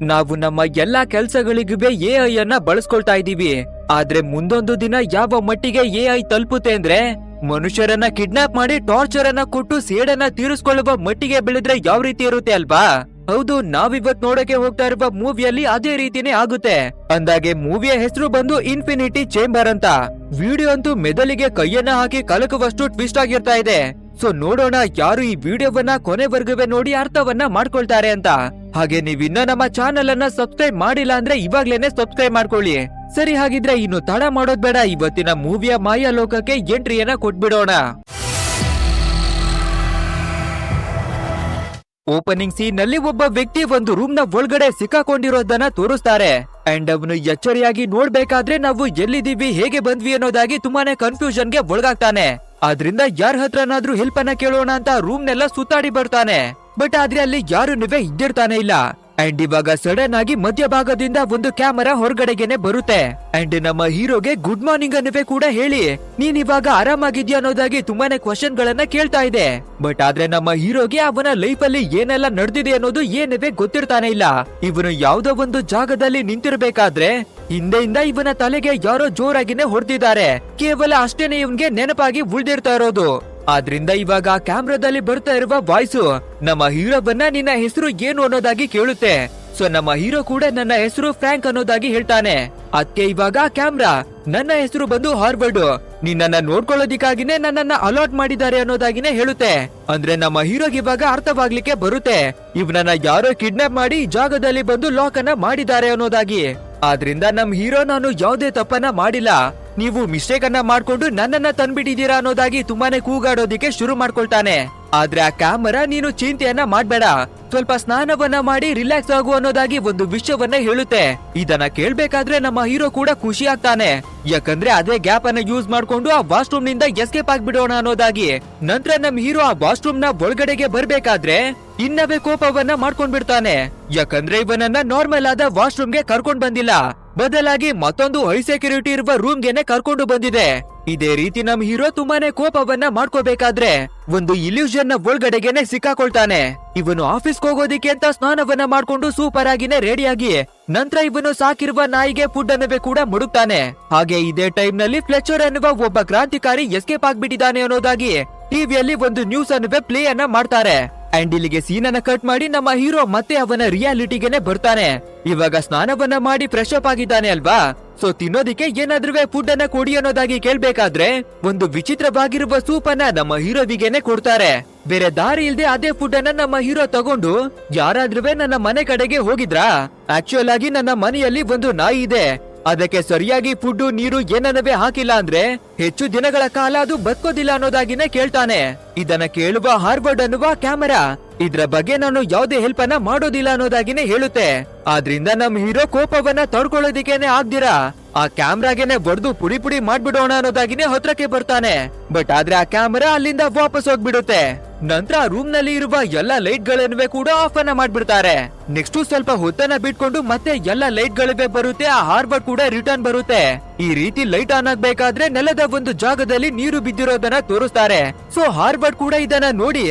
ನಾವು ನಮ್ಮ ಎಲ್ಲಾ ಕೆಲ್ಸಗಳಿಗೂ ಎ ಐ ಅನ್ನ ಬಳಸ್ಕೊಳ್ತಾ ಇದೀವಿ ಆದ್ರೆ ಮುಂದೊಂದು ದಿನ ಯಾವ ಮಟ್ಟಿಗೆ ಎ ಐ ತಲುಪುತ್ತೆ ಅಂದ್ರೆ, ಮನುಷ್ಯರನ್ನ ಕಿಡ್ನಾಪ್ ಮಾಡಿ ಟಾರ್ಚರ್ ಅನ್ನ ಕೊಟ್ಟು ಸೇಡನ್ನ ತೀರಿಸಿಕೊಳ್ಳುವ ಮಟ್ಟಿಗೆ ಬೆಳೆದ್ರೆ ಯಾವ ರೀತಿ ಇರುತ್ತೆ ಅಲ್ವಾ? ಹೌದು, ನಾವಿವತ್ ನೋಡಕ್ಕೆ ಹೋಗ್ತಾ ಇರುವ ಮೂವಿಯಲ್ಲಿ ಅದೇ ರೀತಿನೇ ಆಗುತ್ತೆ. ಅಂದಾಗೆ ಮೂವಿಯ ಹೆಸರು ಬಂದು ಇನ್ಫಿನಿಟಿ ಚೇಂಬರ್ ಅಂತ. ವಿಡಿಯೋ ಅಂತೂ ಮೆದಲಿಗೆ ಕೈಯನ್ನ ಹಾಕಿ ಕಲಕುವಷ್ಟು ಟ್ವಿಸ್ಟ್ ಆಗಿರ್ತಾ ಇದೆ. ಸೊ ನೋಡೋಣ ಯಾರು ಈ ವಿಡಿಯೋವನ್ನ ಕೊನೆವರೆಗುವೆ ನೋಡಿ ಅರ್ಥವನ್ನ ಮಾಡ್ಕೊಳ್ತಾರೆ ಅಂತ. ಹಾಗೆ ನೀವಿನ್ನ ನಮ್ಮ ಚಾನೆಲ್ ಅನ್ನ ಸಬ್ಸ್ಕ್ರೈಬ್ ಮಾಡಿಲ್ಲ ಅಂದ್ರೆ ಇವಾಗ್ಲೇನೆ ಸಬ್ಸ್ಕ್ರೈಬ್ ಮಾಡ್ಕೊಳ್ಳಿ. ಸರಿ, ಹಾಗಿದ್ರೆ ಇನ್ನು ತಡ ಮಾಡೋದ್ ಬೇಡ. ಇವತ್ತಿನ ಮೂವಿಯ ಮಾಯಾ ಲೋಕಕ್ಕೆ ಎಂಟ್ರಿಯನ್ನ ಕೊಟ್ಬಿಡೋಣ. ಓಪನಿಂಗ್ ಸೀನ್ನಲ್ಲಿ ಒಬ್ಬ ವ್ಯಕ್ತಿ ಒಂದು ರೂಮ್ನ ಒಳಗಡೆ ಸಿಕ್ಕಾಕೊಂಡಿರೋದನ್ನ ತೋರಿಸ್ತಾರೆ. ಅಂಡ್ ಅವನು ಎಚ್ಚರಿಯಾಗಿ ನೋಡ್ಬೇಕಾದ್ರೆ ನಾವು ಎಲ್ಲಿದ್ದೀವಿ, ಹೇಗೆ ಬಂದ್ವಿ ಅನ್ನೋದಾಗಿ ತುಂಬಾನೇ ಕನ್ಫ್ಯೂಷನ್ಗೆ ಒಳಗಾಗ್ತಾನೆ. ಆದ್ರಿಂದ ಯಾರ ಹತ್ರನಾದ್ರೂ ಹೆಲ್ಪ್ ಅನ್ನ ಕೇಳೋಣ ಅಂತ ರೂಮ್ ನೆಲ್ಲ ಸುತ್ತಾಡಿ ಬರ್ತಾನೆ. ಬಟ್ ಆದ್ರೆ ಅಲ್ಲಿ ಯಾರು, ನೀವೇ ಇದ್ದಿರ್ತಾನೆ ಇಲ್ಲ. ಅಂಡ್ ಇವಾಗ ಸಡನ್ ಆಗಿ ಮಧ್ಯಭಾಗದಿಂದ ಒಂದು ಕ್ಯಾಮರಾ ಹೊರಗಡೆಗೆನೆ ಬರುತ್ತೆ. ಅಂಡ್ ನಮ್ಮ ಹೀರೋಗೆ ಗುಡ್ ಮಾರ್ನಿಂಗ್ ಅನ್ನುವೆ ಕೂಡ ಹೇಳಿ. ನೀನ್ ಇವಾಗ ಆರಾಮಾಗಿದ್ಯಾ ಅನ್ನೋದಾಗಿ ತುಂಬಾನೇ ಕ್ವಶನ್ ಗಳನ್ನ ಕೇಳ್ತಾ ಇದೆ. ಬಟ್ ಆದ್ರೆ ನಮ್ಮ ಹೀರೋಗೆ ಅವನ ಲೈಫ್ ಅಲ್ಲಿ ಏನೆಲ್ಲ ನಡೆದಿದೆ ಅನ್ನೋದು ಏನವೇ ಗೊತ್ತಿರ್ತಾನೆ ಇಲ್ಲ. ಇವನು ಯಾವ್ದೋ ಒಂದು ಜಾಗದಲ್ಲಿ ನಿಂತಿರ್ಬೇಕಾದ್ರೆ ಹಿಂದೆಯಿಂದ ಇವನ ತಲೆಗೆ ಯಾರೋ ಜೋರಾಗಿನೇ ಹೊಡೆದಿದ್ದಾರೆ. ಕೇವಲ ಅಷ್ಟೇನೆ ಇವನ್ಗೆ ನೆನಪಾಗಿ ಉಳ್ದಿರ್ತಾ ಇರೋದು. ಆದ್ರಿಂದ ಇವಾಗ ಕ್ಯಾಮ್ರಾದಲ್ಲಿ ಬರ್ತಾ ಇರುವ ವಾಯ್ಸು ನಮ್ಮ ಹೀರೋವನ್ನ ನಿನ್ನ ಹೆಸರು ಏನು ಅನ್ನೋದಾಗಿ ಕೇಳುತ್ತೆ. ಸೊ ನಮ್ಮ ಹೀರೋ ಕೂಡ ನನ್ನ ಹೆಸರು ಫ್ರಾಂಕ್ ಅನ್ನೋದಾಗಿ ಹೇಳ್ತಾನೆ. ಅದಕ್ಕೆ ಇವಾಗ ಕ್ಯಾಮ್ರಾ, ನನ್ನ ಹೆಸರು ಬಂದು ಹಾರ್ವರ್ಡ್. ನಿನ್ನ ನೋಡ್ಕೊಳ್ಳೋದಿಕ್ಕಾಗಿನೇ ನನ್ನನ್ನ ಅಲಾಟ್ ಮಾಡಿದ್ದಾರೆ ಅನ್ನೋದಾಗಿನೇ ಹೇಳುತ್ತೆ. ಅಂದ್ರೆ ನಮ್ಮ ಹೀರೋಗೆ ಇವಾಗ ಅರ್ಥವಾಗ್ಲಿಕ್ಕೆ ಬರುತ್ತೆ. ಇವನನ್ನ ಯಾರೋ ಕಿಡ್ನಾಪ್ ಮಾಡಿ ಜಾಗದಲ್ಲಿ ಬಂದು ಲಾಕ್ ಅನ್ನ ಮಾಡಿದ್ದಾರೆ ಅನ್ನೋದಾಗಿ. ಆದ್ರಿಂದ ನಮ್ ಹೀರೋ ನಾನು ಯಾವುದೇ ತಪ್ಪನ್ನ ಮಾಡಿಲ್ಲ. ನೀವು ಮಿಸ್ಟೇಕ್ ಅನ್ನ ಮಾಡ್ಕೊಂಡು ನನ್ನನ್ನ ತಂದ್ಬಿಟ್ಟಿದ್ದೀರಾ ಅನ್ನೋದಾಗಿ ತುಂಬಾನೇ ಕೂಗಾಡೋದಿಕ್ಕೆ ಶುರು ಮಾಡ್ಕೊಳ್ತಾನೆ. ಆದ್ರೆ ಆ ಕ್ಯಾಮರಾ ನೀನು ಚಿಂತೆಯನ್ನ ಮಾಡ್ಬೇಡ. ಸ್ವಲ್ಪ ಸ್ನಾನವನ್ನ ಮಾಡಿ ರಿಲ್ಯಾಕ್ಸ್ ಆಗು ಅನ್ನೋದಾಗಿ ಒಂದು ವಿಷಯವನ್ನ ಹೇಳುತ್ತೆ. ಇದನ್ನ ಕೇಳ್ಬೇಕಾದ್ರೆ ನಮ್ಮ ಹೀರೋ ಕೂಡ ಖುಷಿ ಆಗ್ತಾನೆ. ಯಾಕಂದ್ರೆ ಅದೇ ಗ್ಯಾಪ್ ಅನ್ನ ಯೂಸ್ ಮಾಡ್ಕೊಂಡು ಆ ವಾಶ್ರೂಮ್ನಿಂದ ಎಸ್ಕೇಪ್ ಆಗ್ಬಿಡೋಣ ಅನ್ನೋದಾಗಿ. ನಂತರ ನಮ್ ಹೀರೋ ಆ ವಾಶ್ರೂಮ್ನ ಒಳಗಡೆಗೆ ಬರ್ಬೇಕಾದ್ರೆ ಇನ್ನವೇ ಕೋಪವನ್ನ ಮಾಡ್ಕೊಂಡ್ ಬಿಡ್ತಾನೆ ಯಾಕಂದ್ರೆ ಇವನನ್ನ ನಾರ್ಮಲ್ ಆದ ವಾಶ್ರೂಮ್ಗೆ ಕರ್ಕೊಂಡ್ ಬಂದಿಲ್ಲ. ಬದಲಾಗಿ ಮತ್ತೊಂದು ಹೈ ಸೆಕ್ಯೂರಿಟಿ ಇರುವ ರೂಮ್ಗೆನೆ ಕರ್ಕೊಂಡು ಬಂದಿದೆ. ಇದೇ ರೀತಿ ನಮ್ ಹೀರೋ ತುಂಬಾನೇ ಕೋಪವನ್ನ ಮಾಡ್ಕೋಬೇಕಾದ್ರೆ ಒಂದು ಇಲ್ಯೂಷನ್ನ ಒಳಗಡೆಗೆನೆ ಸಿಕ್ಕಾಕೊಳ್ತಾನೆ. ಇವನು ಆಫೀಸ್ ಹೋಗೋದಿಕ್ಕೆ ಅಂತ ಸ್ನಾನವನ್ನ ಮಾಡ್ಕೊಂಡು ಸೂಪರ್ ಆಗಿನೇ ರೆಡಿಯಾಗಿ ನಂತರ ಇವನು ಸಾಕಿರುವ ನಾಯಿಗೆ ಫುಡ್ ಅನ್ನವೇ ಕೂಡ ಮುಡುಕ್ತಾನೆ ಹಾಗೆ ಇದೇ ಟೈಮ್ನಲ್ಲಿ ಫ್ಲೆಚರ್ ಅನ್ನುವ ಒಬ್ಬ ಕ್ರಾಂತಿಕಾರಿ ಎಸ್ಕೇಪ್ ಆಗ್ಬಿಟ್ಟಿದ್ದಾನೆ ಅನ್ನೋದಾಗಿ ಟಿವಿಯಲ್ಲಿ ಒಂದು ನ್ಯೂಸ್ ಅನ್ನುವ ಪ್ಲೇ ಅನ್ನ ಮಾಡ್ತಾರೆ. ಅಂಡ್ ಇಲ್ಲಿಗೆ ಅನ್ನ ಕಟ್ ಮಾಡಿ ನಮ್ಮ ಹೀರೋ ಮತ್ತೆ ಅವನ ರಿಯಾಲಿಟಿಗೆನೆ ಬರ್ತಾನೆ. ಇವಾಗ ಸ್ನಾನವನ್ನ ಮಾಡಿ ಫ್ರೆಶ್ ಅಪ್ ಆಗಿದ್ದಾನೆ ಅಲ್ವಾ? ಸೊ ತಿನ್ನೋದಿಕ್ಕೆ ಏನಾದ್ರೂ ಫುಡ್ ಅನ್ನ ಕೊಡಿ ಅನ್ನೋದಾಗಿ ಕೇಳ್ಬೇಕಾದ್ರೆ, ಒಂದು ವಿಚಿತ್ರವಾಗಿರುವ ಸೂಪ್ ಅನ್ನ ನಮ್ಮ ಹೀರೋವಿಗೆನೆ ಕೊಡ್ತಾರೆ. ಬೇರೆ ದಾರಿ ಇಲ್ದೆ ಅದೇ ಫುಡ್ ಅನ್ನ ನಮ್ಮ ಹೀರೋ ತಗೊಂಡು ಯಾರಾದ್ರೂ ನನ್ನ ಮನೆ ಕಡೆಗೆ ಹೋಗಿದ್ರಾ? ಆಕ್ಚುಯಲ್ ಆಗಿ ನನ್ನ ಮನೆಯಲ್ಲಿ ಒಂದು ನಾಯಿ ಇದೆ. ಅದಕ್ಕೆ ಸರಿಯಾಗಿ ಫುಡ್ ನೀರು ಏನನ್ನವೇ ಹಾಕಿಲ್ಲ ಅಂದ್ರೆ ಹೆಚ್ಚು ದಿನಗಳ ಕಾಲ ಅದು ಬದುಕೋದಿಲ್ಲ ಅನ್ನೋದಾಗಿನೇ ಕೇಳ್ತಾನೆ. ಇದನ್ನ ಕೇಳುವ ಹಾರ್ವರ್ಡ್ ಅನ್ನುವ ಕ್ಯಾಮರಾ ಇದ್ರ ಬಗ್ಗೆ ನಾನು ಯಾವುದೇ ಹೆಲ್ಪ್ ಅನ್ನ ಮಾಡೋದಿಲ್ಲ ಅನ್ನೋದಾಗಿನೇ ಹೇಳುತ್ತೆ. ಆದ್ರಿಂದ ನಮ್ ಹೀರೋ ಕೋಪವನ್ನ ತಡ್ಕೊಳ್ಳೋದಿಕ್ಕೇನೆ ಆಗ್ದಿರಾ? ಆ ಕ್ಯಾಮ್ರಾಗೆನೆ ಬಡ್ದು ಪುಡಿ ಪುಡಿ ಮಾಡ್ಬಿಡೋಣ ಅನ್ನೋದಾಗಿನೇ ಹತ್ರಕ್ಕೆ ಬರ್ತಾನೆ. ಬಟ್ ಆದ್ರೆ ಆ ಕ್ಯಾಮರಾ ಅಲ್ಲಿಂದ ವಾಪಸ್ ಹೋಗ್ಬಿಡುತ್ತೆ. ನಂತರ ರೂಮ್ನಲ್ಲಿ ಇರುವ ಎಲ್ಲ ಲೈಟ್ ಗಳನ್ನುವೆ ಕೂಡ ಆಫ್ ಅನ್ನ ಮಾಡ್ಬಿಡ್ತಾರೆ. ನೆಕ್ಸ್ಟ್ ಸ್ವಲ್ಪ ಹೊತ್ತನ್ನ ಬಿಟ್ಕೊಂಡು ಮತ್ತೆ ಎಲ್ಲ ಲೈಟ್ ಗಳಿವೆ ಬರುತ್ತೆ, ಆ ಹಾರ್ಬರ್ ಕೂಡ ರಿಟರ್ನ್ ಬರುತ್ತೆ. ಈ ರೀತಿ ಲೈಟ್ ಆನ್ ಆಗ್ಬೇಕಾದ್ರೆ ನೆಲದ ಒಂದು ಜಾಗದಲ್ಲಿ ನೀರು ಬಿದ್ದಿರೋದನ್ನ ತೋರಿಸ್ತಾರೆ. ಸೊ ಹಾರ್ಬರ್ ಕೂಡ ಇದನ್ನ ನೋಡಿ,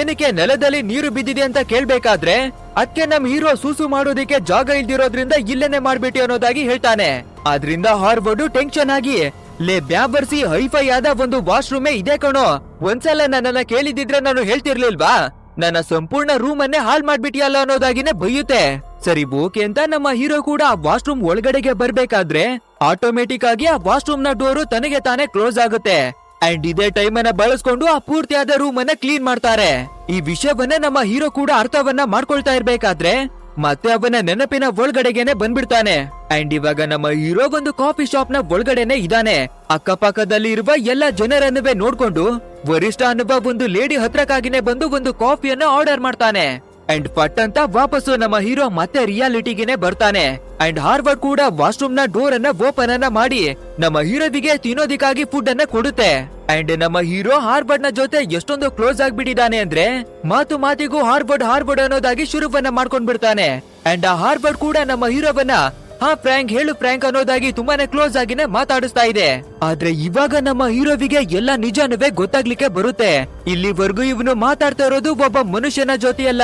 ಏನಕ್ಕೆ ನೆಲದಲ್ಲಿ ನೀರು ಬಿದ್ದಿದೆ ಅಂತ ಕೇಳ್ಬೇಕಾದ್ರೆ ಅದಕ್ಕೆ ನಮ್ ಹೀರೋ ಸೂಸು ಮಾಡೋದಿಕ್ಕೆ ಜಾಗ ಇಲ್ದಿರೋದ್ರಿಂದ ಇಲ್ಲೇನೆ ಮಾಡ್ಬಿಟ್ಟಿ ಅನ್ನೋದಾಗಿ ಹೇಳ್ತಾನೆ. ಆದ್ರಿಂದ ಹಾರ್ಬರ್ಡ್ ಟೆನ್ಷನ್ ಆಗಿ ಲೇ, ಬ್ಯಾಬರ್ಸಿ ಹೈಫೈ ಆದ ಒಂದು ವಾಶ್ರೂಮೇ ಇದೆ ಕಣೋ. ಒಂದ್ಸಲ ನನ್ನನ್ನ ಕೇಳಿದಿದ್ರೆ ನಾನು ಹೇಳ್ತಿರ್ಲಿಲ್ವಾ? ನನ್ನ ಸಂಪೂರ್ಣ ರೂಮ್ ಅನ್ನೇ ಹಾಲ್ ಮಾಡ್ಬಿಟ್ಟಿಯಲ್ಲ ಅನ್ನೋದಾಗಿನೇ ಬೈಯುತ್ತೆ. ಸರಿ, ಓಕೆ ಅಂತ ನಮ್ಮ ಹೀರೋ ಕೂಡ ಆ ವಾಶ್ರೂಮ್ ಒಳಗಡೆಗೆ ಬರ್ಬೇಕಾದ್ರೆ ಆಟೋಮೆಟಿಕ್ ಆಗಿ ಆ ವಾಶ್ರೂಮ್ನ ಡೋರು ತನಗೆ ತಾನೇ ಕ್ಲೋಸ್ ಆಗುತ್ತೆ. ಅಂಡ್ ಇದೇ ಟೈಮ್ ಅನ್ನ ಬಳಸ್ಕೊಂಡು ಆ ಪೂರ್ತಿಯಾದ ರೂಮ್ ಅನ್ನ ಕ್ಲೀನ್ ಮಾಡ್ತಾರೆ. ಈ ವಿಷಯವನ್ನ ನಮ್ಮ ಹೀರೋ ಕೂಡ ಅರ್ಥವನ್ನ ಮಾಡ್ಕೊಳ್ತಾ ಇರ್ಬೇಕಾದ್ರೆ ಮತ್ತೆ ಅವನ ನೆನಪಿನ ಒಳಗಡೆಗೆನೆ ಬಂದ್ಬಿಡ್ತಾನೆ. ಅಂಡ್ ಇವಾಗ ನಮ್ಮ ಹೀರೋ ಒಂದು ಕಾಫಿ ಶಾಪ್ನ ಒಳಗಡೆನೆ ಇದಾನೆ ಅಕ್ಕಪಕ್ಕದಲ್ಲಿ ಇರುವ ಎಲ್ಲ ಜನರನ್ನುವೆ ನೋಡ್ಕೊಂಡು ವರಿಷ್ಠ ಅನ್ನುವ ಒಂದು ಲೇಡಿ ಹತ್ರಕ್ಕಾಗಿನೇ ಬಂದು ಒಂದು ಕಾಫಿಯನ್ನ ಆರ್ಡರ್ ಮಾಡ್ತಾನೆ. ಅಂಡ್ ಪಟ್ ಅಂತ ವಾಪಸ್ಸು ನಮ್ಮ ಹೀರೋ ಮತ್ತೆ ರಿಯಾಲಿಟಿಗೆನೆ ಬರ್ತಾನೆ. ಅಂಡ್ ಹಾರ್ವರ್ಡ್ ಕೂಡ ವಾಶ್ರೂಮ್ನ ಡೋರ್ ಅನ್ನ ಓಪನ್ ಅನ್ನ ಮಾಡಿ ನಮ್ಮ ಹೀರೋವಿಗೆ ತಿನ್ನೋದಿಕ್ಕಾಗಿ ಫುಡ್ ಅನ್ನ ಕೊಡುತ್ತೆ. ಅಂಡ್ ನಮ್ಮ ಹೀರೋ ಹಾರ್ಬರ್ಡ್ನ ಜೊತೆ ಎಷ್ಟೊಂದು ಕ್ಲೋಸ್ ಆಗ್ಬಿಟ್ಟಿದ್ದಾನೆ ಅಂದ್ರೆ ಮಾತು ಮಾತಿಗೂ ಹಾರ್ಬರ್ಡ್ ಹಾರ್ಬರ್ಡ್ ಅನ್ನೋದಾಗಿ ಶುರುವನ್ನ ಮಾಡ್ಕೊಂಡ್ ಬಿಡ್ತಾನೆ ಅಂಡ್ ಆ ಹಾರ್ಬರ್ಡ್ ಕೂಡ ನಮ್ಮ ಹೀರೋವನ್ನ ಹಾ ಫ್ರ್ಯಾಂಕ್ ಹೇಳು ಫ್ರ್ಯಾಂಕ್ ಅನ್ನೋದಾಗಿ ತುಂಬಾನೇ ಕ್ಲೋಸ್ ಆಗಿನೇ ಮಾತಾಡಿಸ್ತಾ ಇದೆ. ಆದ್ರೆ ಇವಾಗ ನಮ್ಮ ಹೀರೋವಿಗೆ ಎಲ್ಲ ನಿಜನವೇ ಗೊತ್ತಾಗ್ಲಿಕ್ಕೆ ಬರುತ್ತೆ. ಇಲ್ಲಿವರೆಗೂ ಇವನು ಮಾತಾಡ್ತಾ ಇರೋದು ಒಬ್ಬ ಮನುಷ್ಯನ ಜೊತೆಯಲ್ಲ.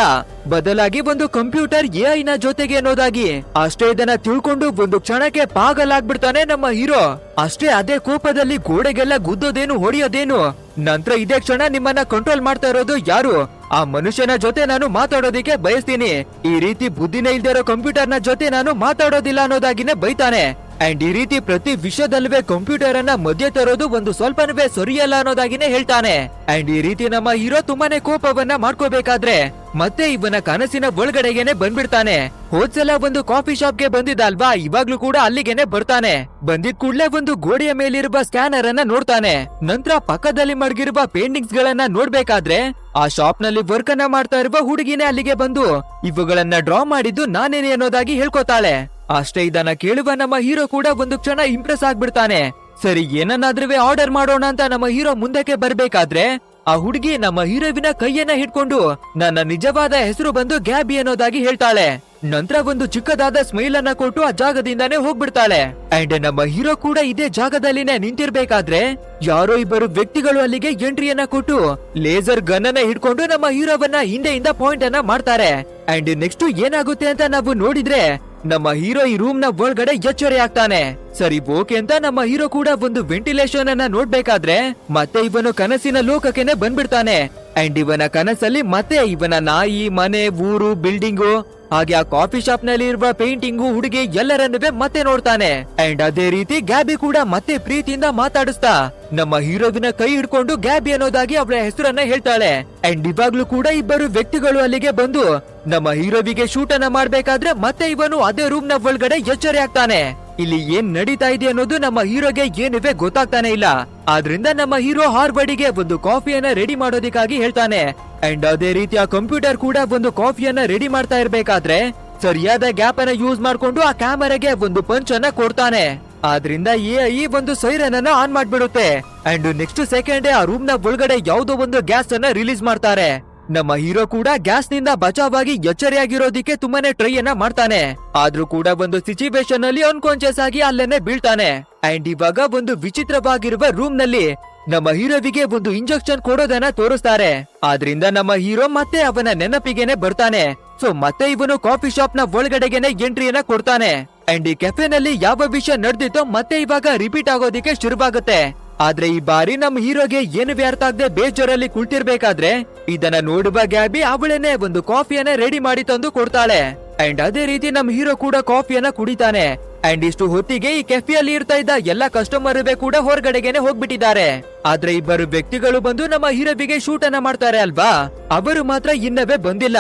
ಬದಲಾಗಿ ಒಂದು ಕಂಪ್ಯೂಟರ್ ಎಐ ನ ಜೊತೆಗೆ ಅನ್ನೋದಾಗಿ. ಅಷ್ಟೇ ಇದನ್ನ ತಿಳ್ಕೊಂಡು ಒಂದು ಕ್ಷಣಕ್ಕೆ ಪಾಗಲಾಗ್ಬಿಡ್ತಾನೆ ನಮ್ಮ ಹೀರೋ. ಅಷ್ಟೇ ಅದೇ ಕೋಪದಲ್ಲಿ ಗೋಡೆಗೆಲ್ಲ ಗುದ್ದೋದೇನು, ಹೊಡೆಯೋದೇನು? ನಂತರ ಇದೇ ಕ್ಷಣ ನಿಮ್ಮನ್ನ ಕಂಟ್ರೋಲ್ ಮಾಡ್ತಾ ಇರೋದು ಯಾರು? ಆ ಮನುಷ್ಯನ ಜೊತೆ ನಾನು ಮಾತಾಡೋದಿಕ್ಕೆ ಬಯಸ್ತೀನಿ. ಈ ರೀತಿ ಬುದ್ಧಿನೇ ಇಲ್ದಿರೋ ಕಂಪ್ಯೂಟರ್ನ ಜೊತೆ ನಾನು ಮಾತಾಡೋದಿಲ್ಲ ಅನ್ನೋದಾಗಿನೇ ಬೈತಾನೆ. ಅಂಡ್ ಈ ರೀತಿ ಪ್ರತಿ ವಿಷಯದಲ್ಲೂ ಕಂಪ್ಯೂಟರ್ ಅನ್ನ ಮಧ್ಯೆ ತರೋದು ಒಂದು ಸ್ವಲ್ಪನೂ ಸರಿಯಲ್ಲ ಅನ್ನೋದಾಗಿನೇ ಹೇಳ್ತಾನೆ. ಅಂಡ್ ಈ ರೀತಿ ನಮ್ಮ ಹೀರೋ ತುಂಬಾನೇ ಕೋಪವನ್ನ ಮಾಡ್ಕೋಬೇಕಾದ್ರೆ ಮತ್ತೆ ಇವನ ಕನಸಿನ ಒಳಗಡೆಗೆನೆ ಬಂದ್ಬಿಡ್ತಾನೆ. ಹೋದ್ಸಲ ಒಂದು ಕಾಫಿ ಶಾಪ್ಗೆ ಬಂದಿದ್ದ ಅಲ್ವಾ ಇವಾಗ್ಲೂ ಕೂಡ ಅಲ್ಲಿಗೆನೆ ಬರ್ತಾನೆ. ಬಂದಿದ್ ಕೂಡಲೇ ಒಂದು ಗೋಡೆಯ ಮೇಲಿರುವ ಸ್ಕ್ಯಾನರ್ ಅನ್ನ ನೋಡ್ತಾನೆ. ನಂತರ ಪಕ್ಕದಲ್ಲಿ ಮಡಗಿರುವ ಪೇಂಟಿಂಗ್ಸ್ ಗಳನ್ನ ನೋಡ್ಬೇಕಾದ್ರೆ ಆ ಶಾಪ್ನಲ್ಲಿ ವರ್ಕ್ ಅನ್ನ ಮಾಡ್ತಾ ಇರುವ ಹುಡುಗಿನೇ ಅಲ್ಲಿಗೆ ಬಂದು ಇವುಗಳನ್ನ ಡ್ರಾ ಮಾಡಿದ್ದು ನಾನೇನೆ ಅನ್ನೋದಾಗಿ ಹೇಳ್ಕೊತಾಳೆ. ಅಷ್ಟೇ ಇದನ್ನ ಕೇಳುವ ನಮ್ಮ ಹೀರೋ ಕೂಡ ಒಂದು ಕ್ಷಣ ಇಂಪ್ರೆಸ್ ಆಗ್ಬಿಡ್ತಾನೆ. ಸರಿ ಏನನ್ನಾದ್ರೂ ಆರ್ಡರ್ ಮಾಡೋಣ ಅಂತ ನಮ್ಮ ಹೀರೋ ಮುಂದಕ್ಕೆ ಬರ್ಬೇಕಾದ್ರೆ, ಆ ಹುಡುಗಿ ನಮ್ಮ ಹೀರೋವಿನ ಕೈಯನ್ನ ಹಿಡ್ಕೊಂಡು ನನ್ನ ನಿಜವಾದ ಹೆಸರು ಬಂದು ಗ್ಯಾಬಿ ಅನ್ನೋದಾಗಿ ಹೇಳ್ತಾಳೆ. ನಂತರ ಒಂದು ಚಿಕ್ಕದಾದ ಸ್ಮೈಲ್ ಅನ್ನ ಕೊಟ್ಟು ಆ ಜಾಗದಿಂದಾನೇ ಹೋಗ್ಬಿಡ್ತಾಳೆ. ಅಂಡ್ ನಮ್ಮ ಹೀರೋ ಕೂಡ ಇದೇ ಜಾಗದಲ್ಲಿನೇ ನಿಂತಿರ್ಬೇಕಾದ್ರೆ, ಯಾರೋ ಇಬ್ಬರು ವ್ಯಕ್ತಿಗಳು ಅಲ್ಲಿಗೆ ಎಂಟ್ರಿಯನ್ನ ಕೊಟ್ಟು ಲೇಸರ್ ಗನ್ ಅನ್ನ ಹಿಡ್ಕೊಂಡು ನಮ್ಮ ಹೀರೋವನ್ನ ಹಿಂದೆಯಿಂದ ಪಾಯಿಂಟ್ ಅನ್ನ ಮಾಡ್ತಾರೆ. ಅಂಡ್ ನೆಕ್ಸ್ಟ್ ಏನಾಗುತ್ತೆ ಅಂತ ನಾವು ನೋಡಿದ್ರೆ ನಮ್ಮ ಹೀರೋ ಈ ರೂಮ್ನ ಒಳಗಡೆ ಎಚ್ಚರಿ ಆಗ್ತಾನೆ. ಸರಿ, ಓಕೆ ಅಂತ ನಮ್ಮ ಹೀರೋ ಕೂಡ ಒಂದು ವೆಂಟಿಲೇಷನ್ ಅನ್ನ ನೋಡ್ಬೇಕಾದ್ರೆ ಮತ್ತೆ ಇವನು ಕನಸಿನ ಲೋಕಕ್ಕೆನೆ ಬಂದ್ಬಿಡ್ತಾನೆ. ಅಂಡ್ ಇವನ ಕನಸಲ್ಲಿ ಮತ್ತೆ ಇವನ ನಾಯಿ, ಮನೆ, ಊರು ಬಿಲ್ಡಿಂಗು ಹಾಗೆ ಆ ಕಾಫಿ ಶಾಪ್ನಲ್ಲಿ ಇರುವ ಪೇಂಟಿಂಗು ಹುಡುಗಿ ಎಲ್ಲರನ್ನು ಮತ್ತೆ ನೋಡ್ತಾನೆ. ಅಂಡ್ ಅದೇ ರೀತಿ ಗ್ಯಾಬಿ ಕೂಡ ಮತ್ತೆ ಪ್ರೀತಿಯಿಂದ ಮಾತಾಡಿಸ್ತಾ, ನಮ್ಮ ಹೀರೋವಿನ ಕೈ ಹಿಡ್ಕೊಂಡು ಗ್ಯಾಬಿ ಅನ್ನೋದಾಗಿ ಅವಳ ಹೆಸರನ್ನ ಹೇಳ್ತಾಳೆ. ಅಂಡ್ ಇವಾಗ್ಲೂ ಕೂಡ ಇಬ್ಬರು ವ್ಯಕ್ತಿಗಳು ಅಲ್ಲಿಗೆ ಬಂದು, ನಮ್ಮ ಹೀರೋವಿಗೆ ಶೂಟ್ ಅನ್ನ ಮಾಡ್ಬೇಕಾದ್ರೆ ಮತ್ತೆ ಇವನು ಅದೇ ರೂಮ್ನ ಒಳಗಡೆ ಎಚ್ಚರಿ ಆಗ್ತಾನೆ. ಇಲ್ಲಿ ಏನ್ ನಡೀತಾ ಇದೆ ಅನ್ನೋದು ನಮ್ಮ ಹೀರೋಗೆ ಏನಿವೆ ಗೊತ್ತಾಗ್ತಾನೆ ಇಲ್ಲ. ಆದ್ರಿಂದ ನಮ್ಮ ಹೀರೋ ಹಾರ್ಬಡಿಗೆ ಒಂದು ಕಾಫಿಯನ್ನ ರೆಡಿ ಮಾಡೋದಿಕ್ಕಾಗಿ ಹೇಳ್ತಾನೆ. ಅಂಡ್ ಅದೇ ರೀತಿಯ ಕಂಪ್ಯೂಟರ್ ಕೂಡ ಒಂದು ಕಾಫಿಯನ್ನ ರೆಡಿ ಮಾಡ್ತಾ ಇರ್ಬೇಕಾದ್ರೆ ಸರಿಯಾದ ಗ್ಯಾಪ್ ಅನ್ನ ಯೂಸ್ ಮಾಡ್ಕೊಂಡು ಆ ಕ್ಯಾಮರಾಗೆ ಒಂದು ಪಂಚ್ ಅನ್ನ ಕೊಡ್ತಾನೆ. ಆದ್ರಿಂದ ಎ ಐ ಒಂದು ಸೈರನ್ ಅನ್ನ ಆನ್ ಮಾಡ್ಬಿಡುತ್ತೆ. ಅಂಡ್ ನೆಕ್ಸ್ಟ್ ಸೆಕೆಂಡ್ ಆ ರೂಮ್ನ ಒಳಗಡೆ ಯಾವ್ದೋ ಒಂದು ಗ್ಯಾಸ್ ಅನ್ನ ರಿಲೀಸ್ ಮಾಡ್ತಾರೆ. ನಮ್ಮ ಹೀರೋ ಕೂಡ ಗ್ಯಾಸ್ನಿಂದ ಬಚಾವಾಗಿ ಎಚ್ಚರಿಯಾಗಿರೋದಿಕ್ಕೆ ತುಂಬಾನೇ ಟ್ರೈ ಅನ್ನ ಮಾಡ್ತಾನೆ. ಆದ್ರೂ ಕೂಡ ಒಂದು ಸಿಚುವೇಶನ್ ಅಲ್ಲಿ ಅನ್ಕಾನ್ಶಿಯಸ್ ಆಗಿ ಅಲ್ಲೇನೆ ಬೀಳ್ತಾನೆ. ಅಂಡ್ ಇವಾಗ ಒಂದು ವಿಚಿತ್ರವಾಗಿರುವ ರೂಮ್ನಲ್ಲಿ ನಮ್ಮ ಹೀರೋವಿಗೆ ಒಂದು ಇಂಜೆಕ್ಷನ್ ಕೊಡೋದನ್ನ ತೋರಿಸ್ತಾರೆ. ಆದ್ರಿಂದ ನಮ್ಮ ಹೀರೋ ಮತ್ತೆ ಅವನ ನೆನಪಿಗೆನೆ ಬರ್ತಾನೆ. ಸೊ ಮತ್ತೆ ಇವನು ಕಾಫಿ ಶಾಪ್ನ ಒಳಗಡೆಗೆನೆ ಎಂಟ್ರಿಯನ್ನ ಕೊಡ್ತಾನೆ. ಅಂಡ್ ಈ ಕೆಫೆನಲ್ಲಿ ಯಾವ ವಿಷಯ ನಡೆದಿತ್ತೋ ಮತ್ತೆ ಇವಾಗ ರಿಪೀಟ್ ಆಗೋದಿಕ್ಕೆ ಶುರುವಾಗುತ್ತೆ. ಆದ್ರೆ ಈ ಬಾರಿ ನಮ್ ಹೀರೋಗೆ ಏನು ವ್ಯರ್ಥ ಆಗದೆ ಬೇಜಾರಲ್ಲಿ ಕುಳ್ತಿರ್ಬೇಕಾದ್ರೆ ಇದನ್ನ ನೋಡುವ ಗ್ಯಾಬಿ ಅವಳೇನೆ ಒಂದು ಕಾಫಿಯನ್ನ ರೆಡಿ ಮಾಡಿ ತಂದು ಕೊಡ್ತಾಳೆ. ಅಂಡ್ ಅದೇ ರೀತಿ ನಮ್ ಹೀರೋ ಕೂಡ ಕಾಫಿಯನ್ನ ಕುಡಿತಾನೆ. ಅಂಡ್ ಇಷ್ಟು ಹೊತ್ತಿಗೆ ಈ ಕೆಫೆಯಲ್ಲಿ ಇರ್ತಾ ಇದ್ದ ಎಲ್ಲಾ ಕಸ್ಟಮರ್ ಕೂಡ ಹೊರಗಡೆಗೆನೆ ಹೋಗ್ಬಿಟ್ಟಿದ್ದಾರೆ. ಆದ್ರೆ ಇಬ್ಬರು ವ್ಯಕ್ತಿಗಳು ಬಂದು ನಮ್ಮ ಹೀರೋವಿಗೆ ಶೂಟ್ ಅನ್ನ ಮಾಡ್ತಾರೆ ಅಲ್ವಾ? ಅವರು ಮಾತ್ರ ಇನ್ನವೇ ಬಂದಿಲ್ಲ.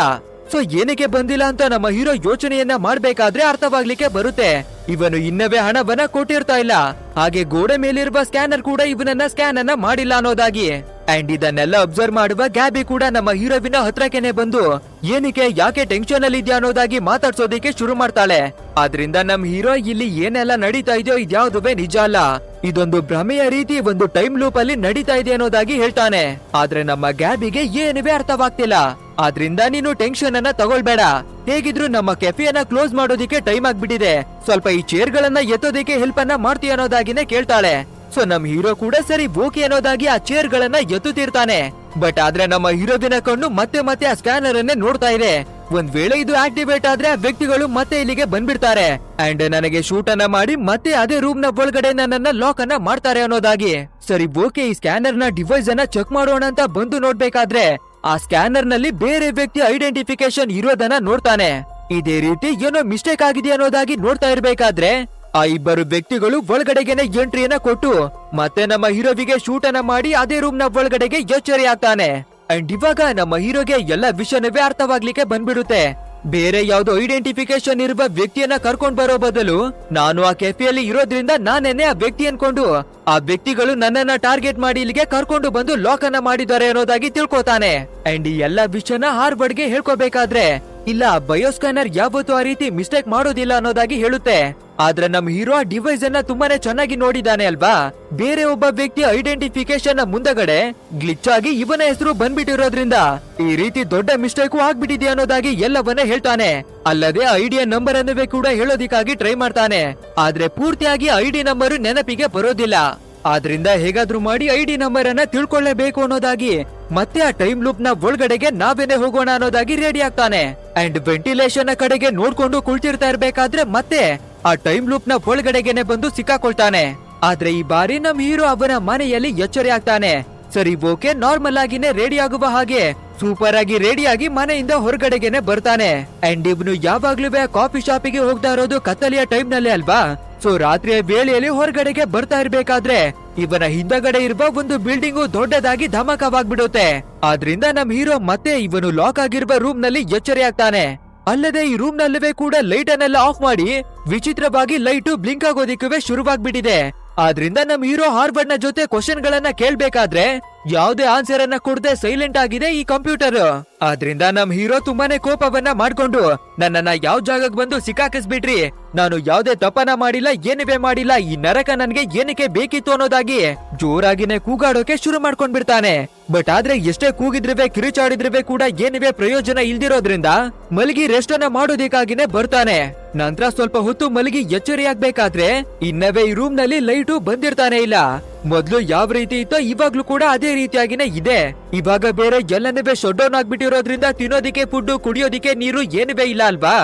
ಸೊ ಏನಕ್ಕೆ ಬಂದಿಲ್ಲ ಅಂತ ನಮ್ಮ ಹೀರೋ ಯೋಚನೆಯನ್ನ ಮಾಡ್ಬೇಕಾದ್ರೆ ಅರ್ಥವಾಗ್ಲಿಕ್ಕೆ ಬರುತ್ತೆ. ಇವನು ಇನ್ನವೇ ಹಣವನ್ನ ಕೊಟ್ಟಿರ್ತಾ ಇಲ್ಲ. ಹಾಗೆ ಗೋಡೆ ಮೇಲಿರುವ ಸ್ಕ್ಯಾನರ್ ಕೂಡ ಇವನನ್ನ ಸ್ಕ್ಯಾನ್ ಅನ್ನ ಮಾಡಿಲ್ಲ ಅನ್ನೋದಾಗಿ. ಅಂಡ್ ಇದನ್ನೆಲ್ಲ ಅಬ್ಸರ್ವ್ ಮಾಡುವ ಗ್ಯಾಬಿ ಕೂಡ ನಮ್ಮ ಹೀರೋವಿನ ಹತ್ರಕ್ಕೆನೆ ಬಂದು, ಏನಕ್ಕೆ, ಯಾಕೆ ಟೆನ್ಷನ್ ಅಲ್ಲಿ ಇದೆಯಾ ಅನ್ನೋದಾಗಿ ಮಾತಾಡ್ಸೋದಿಕ್ಕೆ ಶುರು ಮಾಡ್ತಾಳೆ. ಆದ್ರಿಂದ ನಮ್ ಹೀರೋ ಇಲ್ಲಿ ಏನೆಲ್ಲ ನಡೀತಾ ಇದೆಯೋ ಇದ್ಯಾವುದುವೇ ನಿಜ ಅಲ್ಲ. ಇದೊಂದು ಭ್ರಮೆಯ ರೀತಿ, ಒಂದು ಟೈಮ್ ಲೂಪ್ ಅಲ್ಲಿ ನಡೀತಾ ಇದೆ ಅನ್ನೋದಾಗಿ ಹೇಳ್ತಾನೆ. ಆದ್ರೆ ನಮ್ಮ ಗ್ಯಾಬಿಗೆ ಏನಿವೆ ಅರ್ಥವಾಗ್ತಿಲ್ಲ. ಆದ್ರಿಂದ ನೀನು ಟೆನ್ಷನ್ ಅನ್ನ ತಗೊಳ್ಬೇಡ. ಹೇಗಿದ್ರು ನಮ್ಮ ಕೆಫೆಯನ್ನ ಕ್ಲೋಸ್ ಮಾಡೋದಿಕ್ಕೆ ಟೈಮ್ ಆಗ್ಬಿಟ್ಟಿದೆ. ಸ್ವಲ್ಪ ಈ ಚೇರ್ ಗಳನ್ನ ಎತ್ತೋದಿಕ್ಕೆ ಹೆಲ್ಪ್ ಅನ್ನ ಮಾಡ್ತೀಯ ಅನ್ನೋದಾಗಿನೇ ಕೇಳ್ತಾಳೆ. ಸೊ ನಮ್ ಹೀರೋ ಕೂಡ ಸರಿ ಓಕೆ ಅನ್ನೋದಾಗಿ ಆ ಚೇರ್ ಗಳನ್ನ ಎತ್ತುತ್ತಿರ್ತಾನೆ. ಬಟ್ ಆದ್ರೆ ನಮ್ಮ ಹೀರೋದಿನ ಕಣ್ಣು ಮತ್ತೆ ಮತ್ತೆ ಆ ಸ್ಕ್ಯಾನರ್ ಅನ್ನೇ ನೋಡ್ತಾ ಇದೆ. ಒಂದ್ ವೇಳೆ ಇದು ಆಕ್ಟಿವೇಟ್ ಆದ್ರೆ ಆ ವ್ಯಕ್ತಿಗಳು ಮತ್ತೆ ಇಲ್ಲಿಗೆ ಬಂದ್ಬಿಡ್ತಾರೆ. ಅಂಡ್ ನನಗೆ ಶೂಟ್ ಅನ್ನ ಮಾಡಿ ಮತ್ತೆ ಅದೇ ರೂಮ್ನ ಒಳಗಡೆ ನನ್ನನ್ನ ಲಾಕ್ ಅನ್ನ ಮಾಡ್ತಾರೆ ಅನ್ನೋದಾಗಿ. ಸರಿ, ಓಕೆ, ಈ ಸ್ಕ್ಯಾನರ್ನ ಡಿವೈಸ್ ಅನ್ನ ಚೆಕ್ ಮಾಡೋಣ ಅಂತ ಬಂದು ನೋಡ್ಬೇಕಾದ್ರೆ ಆ ಸ್ಕ್ಯಾನರ್ನಲ್ಲಿ ಬೇರೆ ವ್ಯಕ್ತಿ ಐಡೆಂಟಿಫಿಕೇಶನ್ ಇರೋದನ್ನ ನೋಡ್ತಾನೆ. ಇದೇ ರೀತಿ ಏನೋ ಮಿಸ್ಟೇಕ್ ಆಗಿದೆ ಅನ್ನೋದಾಗಿ ನೋಡ್ತಾ ಇರ್ಬೇಕಾದ್ರೆ ಆ ಇಬ್ಬರು ವ್ಯಕ್ತಿಗಳು ಒಳಗಡೆಗೆನೆ ಎಂಟ್ರಿಯನ್ನ ಕೊಟ್ಟು ಮತ್ತೆ ನಮ್ಮ ಹೀರೋವಿಗೆ ಶೂಟ್ ಅನ್ನ ಮಾಡಿ ಅದೇ ರೂಮ್ನ ಒಳಗಡೆಗೆ ಎಚ್ಚರಿ ಆಗ್ತಾನೆ. ಅಂಡ್ ಇವಾಗ ನಮ್ಮ ಹೀರೋಗೆ ಎಲ್ಲ ವಿಷಯನವೇ ಅರ್ಥವಾಗ್ಲಿಕ್ಕೆ ಬಂದ್ಬಿಡುತ್ತೆ. ಬೇರೆ ಯಾವ್ದೋ ಐಡೆಂಟಿಫಿಕೇಶನ್ ಇರುವ ವ್ಯಕ್ತಿಯನ್ನ ಕರ್ಕೊಂಡ್ ಬರೋ ಬದಲು ನಾನು ಆ ಕೆಫೆಯಲ್ಲಿ ಇರೋದ್ರಿಂದ ನಾನೇನೆ ಆ ವ್ಯಕ್ತಿ ಅನ್ಕೊಂಡು ಆ ವ್ಯಕ್ತಿಗಳು ನನ್ನನ್ನ ಟಾರ್ಗೆಟ್ ಮಾಡಿ ಇಲ್ಲಿಗೆ ಕರ್ಕೊಂಡು ಬಂದು ಲಾಕ್ ಅನ್ನ ಮಾಡಿದ್ದಾರೆ ಅನ್ನೋದಾಗಿ ತಿಳ್ಕೊತಾನೆ. ಅಂಡ್ ಈ ಎಲ್ಲಾ ವಿಷಯನ ಹಾರ್ವರ್ಡ್ಗೆ ಹೇಳ್ಕೋಬೇಕಾದ್ರೆ ಇಲ್ಲ, ಬಯೋಸ್ಕ್ಯಾನರ್ ಯಾವತ್ತೂ ಆ ರೀತಿ ಮಿಸ್ಟೇಕ್ ಮಾಡೋದಿಲ್ಲ ಅನ್ನೋದಾಗಿ ಹೇಳುತ್ತೆ. ಆದ್ರೆ ನಮ್ ಹೀರೋ ಆ ಡಿವೈಸ್ ಅನ್ನ ತುಂಬಾನೇ ಚೆನ್ನಾಗಿ ನೋಡಿದಾನೆ ಅಲ್ವಾ? ಬೇರೆ ಒಬ್ಬ ವ್ಯಕ್ತಿ ಐಡೆಂಟಿಫಿಕೇಶನ್ ಮುಂದಗಡೆ ಗ್ಲಿಚ್ ಆಗಿ ಇವನ ಹೆಸರು ಬಂದ್ಬಿಟ್ಟಿರೋದ್ರಿಂದ ಈ ರೀತಿ ದೊಡ್ಡ ಮಿಸ್ಟೇಕು ಆಗ್ಬಿಟ್ಟಿದೆ ಅನ್ನೋದಾಗಿ ಎಲ್ಲವನ್ನ ಹೇಳ್ತಾನೆ. ಅಲ್ಲದೆ ಐಡಿಯ ನಂಬರ್ ಅನ್ನುವೆ ಕೂಡ ಹೇಳೋದಿಕ್ಕಾಗಿ ಟ್ರೈ ಮಾಡ್ತಾನೆ. ಆದ್ರೆ ಪೂರ್ತಿಯಾಗಿ ಐಡಿ ನಂಬರ್ ನೆನಪಿಗೆ ಬರೋದಿಲ್ಲ. ಆದ್ರಿಂದ ಹೇಗಾದ್ರೂ ಮಾಡಿ ಐಡಿ ನಂಬರ್ ಅನ್ನ ತಿಳ್ಕೊಳ್ಳೇಬೇಕು ಅನ್ನೋದಾಗಿ. ಮತ್ತೆ ಆ ಟೈಮ್ ಲೂಪ್ನ ಒಳಗಡೆಗೆ ನಾವೇನೆ ಹೋಗೋಣ ಅನ್ನೋದಾಗಿ ರೆಡಿ ಆಗ್ತಾನೆ. ಅಂಡ್ ವೆಂಟಿಲೇಷನ್ ಕಡೆಗೆ ನೋಡ್ಕೊಂಡು ಕುಳ್ತಿರ್ತಾ ಇರ್ಬೇಕಾದ್ರೆ ಮತ್ತೆ ಆ ಟೈಮ್ ಲೂಪ್ನ ಒಳಗಡೆಗೆನೆ ಬಂದು ಸಿಕ್ಕಾಕೊಳ್ತಾನೆ. ಆದ್ರೆ ಈ ಬಾರಿ ನಮ್ ಹೀರೋ ಅವನ ಮನೆಯಲ್ಲಿ ಎಚ್ಚರಿ ಆಗ್ತಾನೆ. ಸರಿ, ಓಕೆ, ನಾರ್ಮಲ್ ಆಗಿನೇ ರೆಡಿ ಆಗುವ ಹಾಗೆ ಸೂಪರ್ ಆಗಿ ರೆಡಿ ಆಗಿ ಮನೆಯಿಂದ ಹೊರಗಡೆಗೆನೆ ಬರ್ತಾನೆ. ಅಂಡ್ ಇವನು ಯಾವಾಗ್ಲೂ ಕಾಫಿ ಶಾಪಿಗೆ ಹೋಗ್ತಾ ಇರೋದು ಕತ್ತಲೆಯ ಟೈಮ್ನಲ್ಲಿ ಅಲ್ವಾ? ಸೊ ರಾತ್ರಿಯ ವೇಳೆಯಲ್ಲಿ ಹೊರಗಡೆಗೆ ಬರ್ತಾ ಇರ್ಬೇಕಾದ್ರೆ ಇವನ ಹಿಂದಗಡೆ ಇರುವ ಒಂದು ಬಿಲ್ಡಿಂಗು ದೊಡ್ಡದಾಗಿ ಧಮಕವಾಗ್ಬಿಡುತ್ತೆ. ಆದ್ರಿಂದ ನಮ್ ಹೀರೋ ಮತ್ತೆ ಇವನು ಲಾಕ್ ಆಗಿರುವ ರೂಮ್ನಲ್ಲಿ ಎಚ್ಚರಿ ಆಗ್ತಾನೆ. ಅಲ್ಲದೆ ಈ ರೂಮ್ ನಲ್ಲವೇ ಕೂಡ ಲೈಟ್ ಅನ್ನೆಲ್ಲ ಆಫ್ ಮಾಡಿ ವಿಚಿತ್ರವಾಗಿ ಲೈಟ್ ಬ್ಲಿಂಕ್ ಆಗೋದಿಕ್ಕೆ ಶುರುವಾಗ್ಬಿಟ್ಟಿದೆ. ಆದ್ರಿಂದ ನಮ್ ಹೀರೋ ಹಾರ್ವರ್ಡ್ನ ಜೊತೆ ಕ್ವಶನ್ ಗಳನ್ನ ಕೇಳ್ಬೇಕಾದ್ರೆ ಯಾವುದೇ ಆನ್ಸರ್ ಅನ್ನ ಕೊಡದೆ ಸೈಲೆಂಟ್ ಆಗಿದೆ ಈ ಕಂಪ್ಯೂಟರ್ ಆದ್ರಿಂದ ನಮ್ ಹೀರೋ ತುಂಬಾನೇ ಕೋಪವನ್ನ ಮಾಡ್ಕೊಂಡು, ನನ್ನನ್ನ ಯಾವ ಜಾಗಕ್ಕೆ ಬಂದು ಸಿಕ್ಕಾಕಿಸ್ಬಿಟ್ರಿ? ನಾನು ಯಾವ್ದೇ ತಪನ ಮಾಡಿಲ್ಲ, ಏನಿವೆ ಮಾಡಿಲ್ಲ, ಈ ನರಕ ನನ್ಗೆ ಏನಕ್ಕೆ ಬೇಕಿತ್ತು ಅನ್ನೋದಾಗಿ ಜೋರಾಗಿನೇ ಕೂಗಾಡೋಕೆ ಶುರು ಮಾಡ್ಕೊಂಡ್ಬಿಡ್ತಾನೆ. ಬಟ್ ಆದ್ರೆ ಎಷ್ಟೇ ಕೂಗಿದ್ರಿವೆ, ಕಿರಿಚಾಡಿದ್ರಿವೆ ಕೂಡ ಏನಿವೆ ಪ್ರಯೋಜನ ಇಲ್ದಿರೋದ್ರಿಂದ ಮಲಗಿ ರೆಸ್ಟ್ ಅನ್ನ ಮಾಡೋದಿಕ್ಕಾಗಿನೇ ಬರ್ತಾನೆ. ನಂತರ ಸ್ವಲ್ಪ ಹೊತ್ತು ಮಲಗಿ ಎಚ್ಚರಿಯಾಗ್ಬೇಕಾದ್ರೆ ಇನ್ನವೇ ಈ ರೂಮ್ನಲ್ಲಿ ಲೈಟು ಬಂದಿರ್ತಾನೆ ಇಲ್ಲ. ಮೊದ್ಲು ಯಾವ ರೀತಿ ಇತ್ತೋ ಇವಾಗ್ಲೂ ಕೂಡ ಅದೇ ರೀತಿಯಾಗಿನ ಇದೆ. ಇವಾಗ ಬೇರೆ ಎಲ್ಲನೇ ಶಟ್ ಡೌನ್ ಆಗ್ಬಿಟ್ಟಿರೋದ್ರಿಂದ ತಿನ್ನೋದಿಕ್ಕೆ ಫುಡ್ ಕುಡಿಯೋದಿಕ್ಕೆ ನೀರು ಏನಿವೆ ಇಲ್ಲ ಅಲ್ವಾ?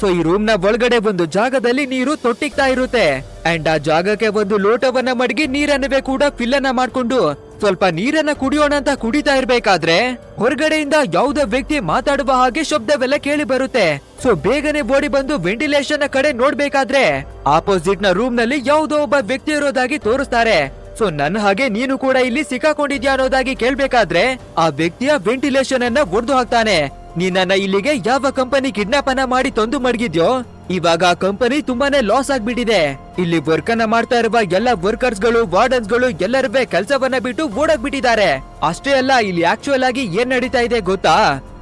ಸೊ ಈ ರೂಮ್ನ ಒಳಗಡೆ ಒಂದು ಜಾಗದಲ್ಲಿ ನೀರು ತೊಟ್ಟಿಗ್ತಾ ಇರುತ್ತೆ. ಅಂಡ್ ಆ ಜಾಗಕ್ಕೆ ಒಂದು ಲೋಟವನ್ನ ಮಡಗಿ ನೀರನ್ನವೇ ಕೂಡ ಫಿಲ್ ಅನ್ನ ಮಾಡ್ಕೊಂಡು ಸ್ವಲ್ಪ ನೀರನ್ನ ಕುಡಿಯೋಣ ಅಂತ ಕುಡಿತಾ ಇರ್ಬೇಕಾದ್ರೆ ಹೊರಗಡೆಯಿಂದ ಯಾವುದೋ ವ್ಯಕ್ತಿ ಮಾತಾಡುವ ಹಾಗೆ ಶಬ್ದವೆಲ್ಲ ಕೇಳಿ ಬರುತ್ತೆ. ಸೊ ಬೇಗನೆ ಬೋಡಿ ಬಂದು ವೆಂಟಿಲೇಷನ್ ಕಡೆ ನೋಡ್ಬೇಕಾದ್ರೆ ಆಪೋಸಿಟ್ನ ರೂಮ್ನಲ್ಲಿ ಯಾವುದೋ ಒಬ್ಬ ವ್ಯಕ್ತಿ ಇರೋದಾಗಿ ತೋರಿಸ್ತಾರೆ. ಸೊ ನನ್ನ ಹಾಗೆ ನೀನು ಕೂಡ ಇಲ್ಲಿ ಸಿಕ್ಕಾಕೊಂಡಿದ್ಯಾ ಅನ್ನೋದಾಗಿ ಕೇಳ್ಬೇಕಾದ್ರೆ ಆ ವ್ಯಕ್ತಿಯ ವೆಂಟಿಲೇಷನ್ ಅನ್ನ ಒಡೆದು ಹಾಕ್ತಾನೆ. ನೀನನ್ನ ಇಲ್ಲಿಗೆ ಯಾವ ಕಂಪನಿ ಕಿಡ್ನಾಪ್ ಅನ್ನ ಮಾಡಿ ತಂದು ಮಡಗಿದ್ಯೋ, ಇವಾಗ ಆ ಕಂಪನಿ ತುಂಬಾನೇ ಲಾಸ್ ಆಗ್ಬಿಟ್ಟಿದೆ. ಇಲ್ಲಿ ವರ್ಕ್ ಅನ್ನ ಮಾಡ್ತಾ ಇರುವ ಎಲ್ಲ ವರ್ಕರ್ಸ್ಗಳು ವಾರ್ಡನ್ಸ್ಗಳು ಎಲ್ಲರೂ ಕೆಲಸವನ್ನ ಬಿಟ್ಟು ಓಡಾಗ್ಬಿಟ್ಟಿದ್ದಾರೆ. ಅಷ್ಟೇ ಅಲ್ಲ, ಇಲ್ಲಿ ಆಕ್ಚುಯಲ್ ಆಗಿ ಏನ್ ನಡೀತಾ ಇದೆ ಗೊತ್ತಾ?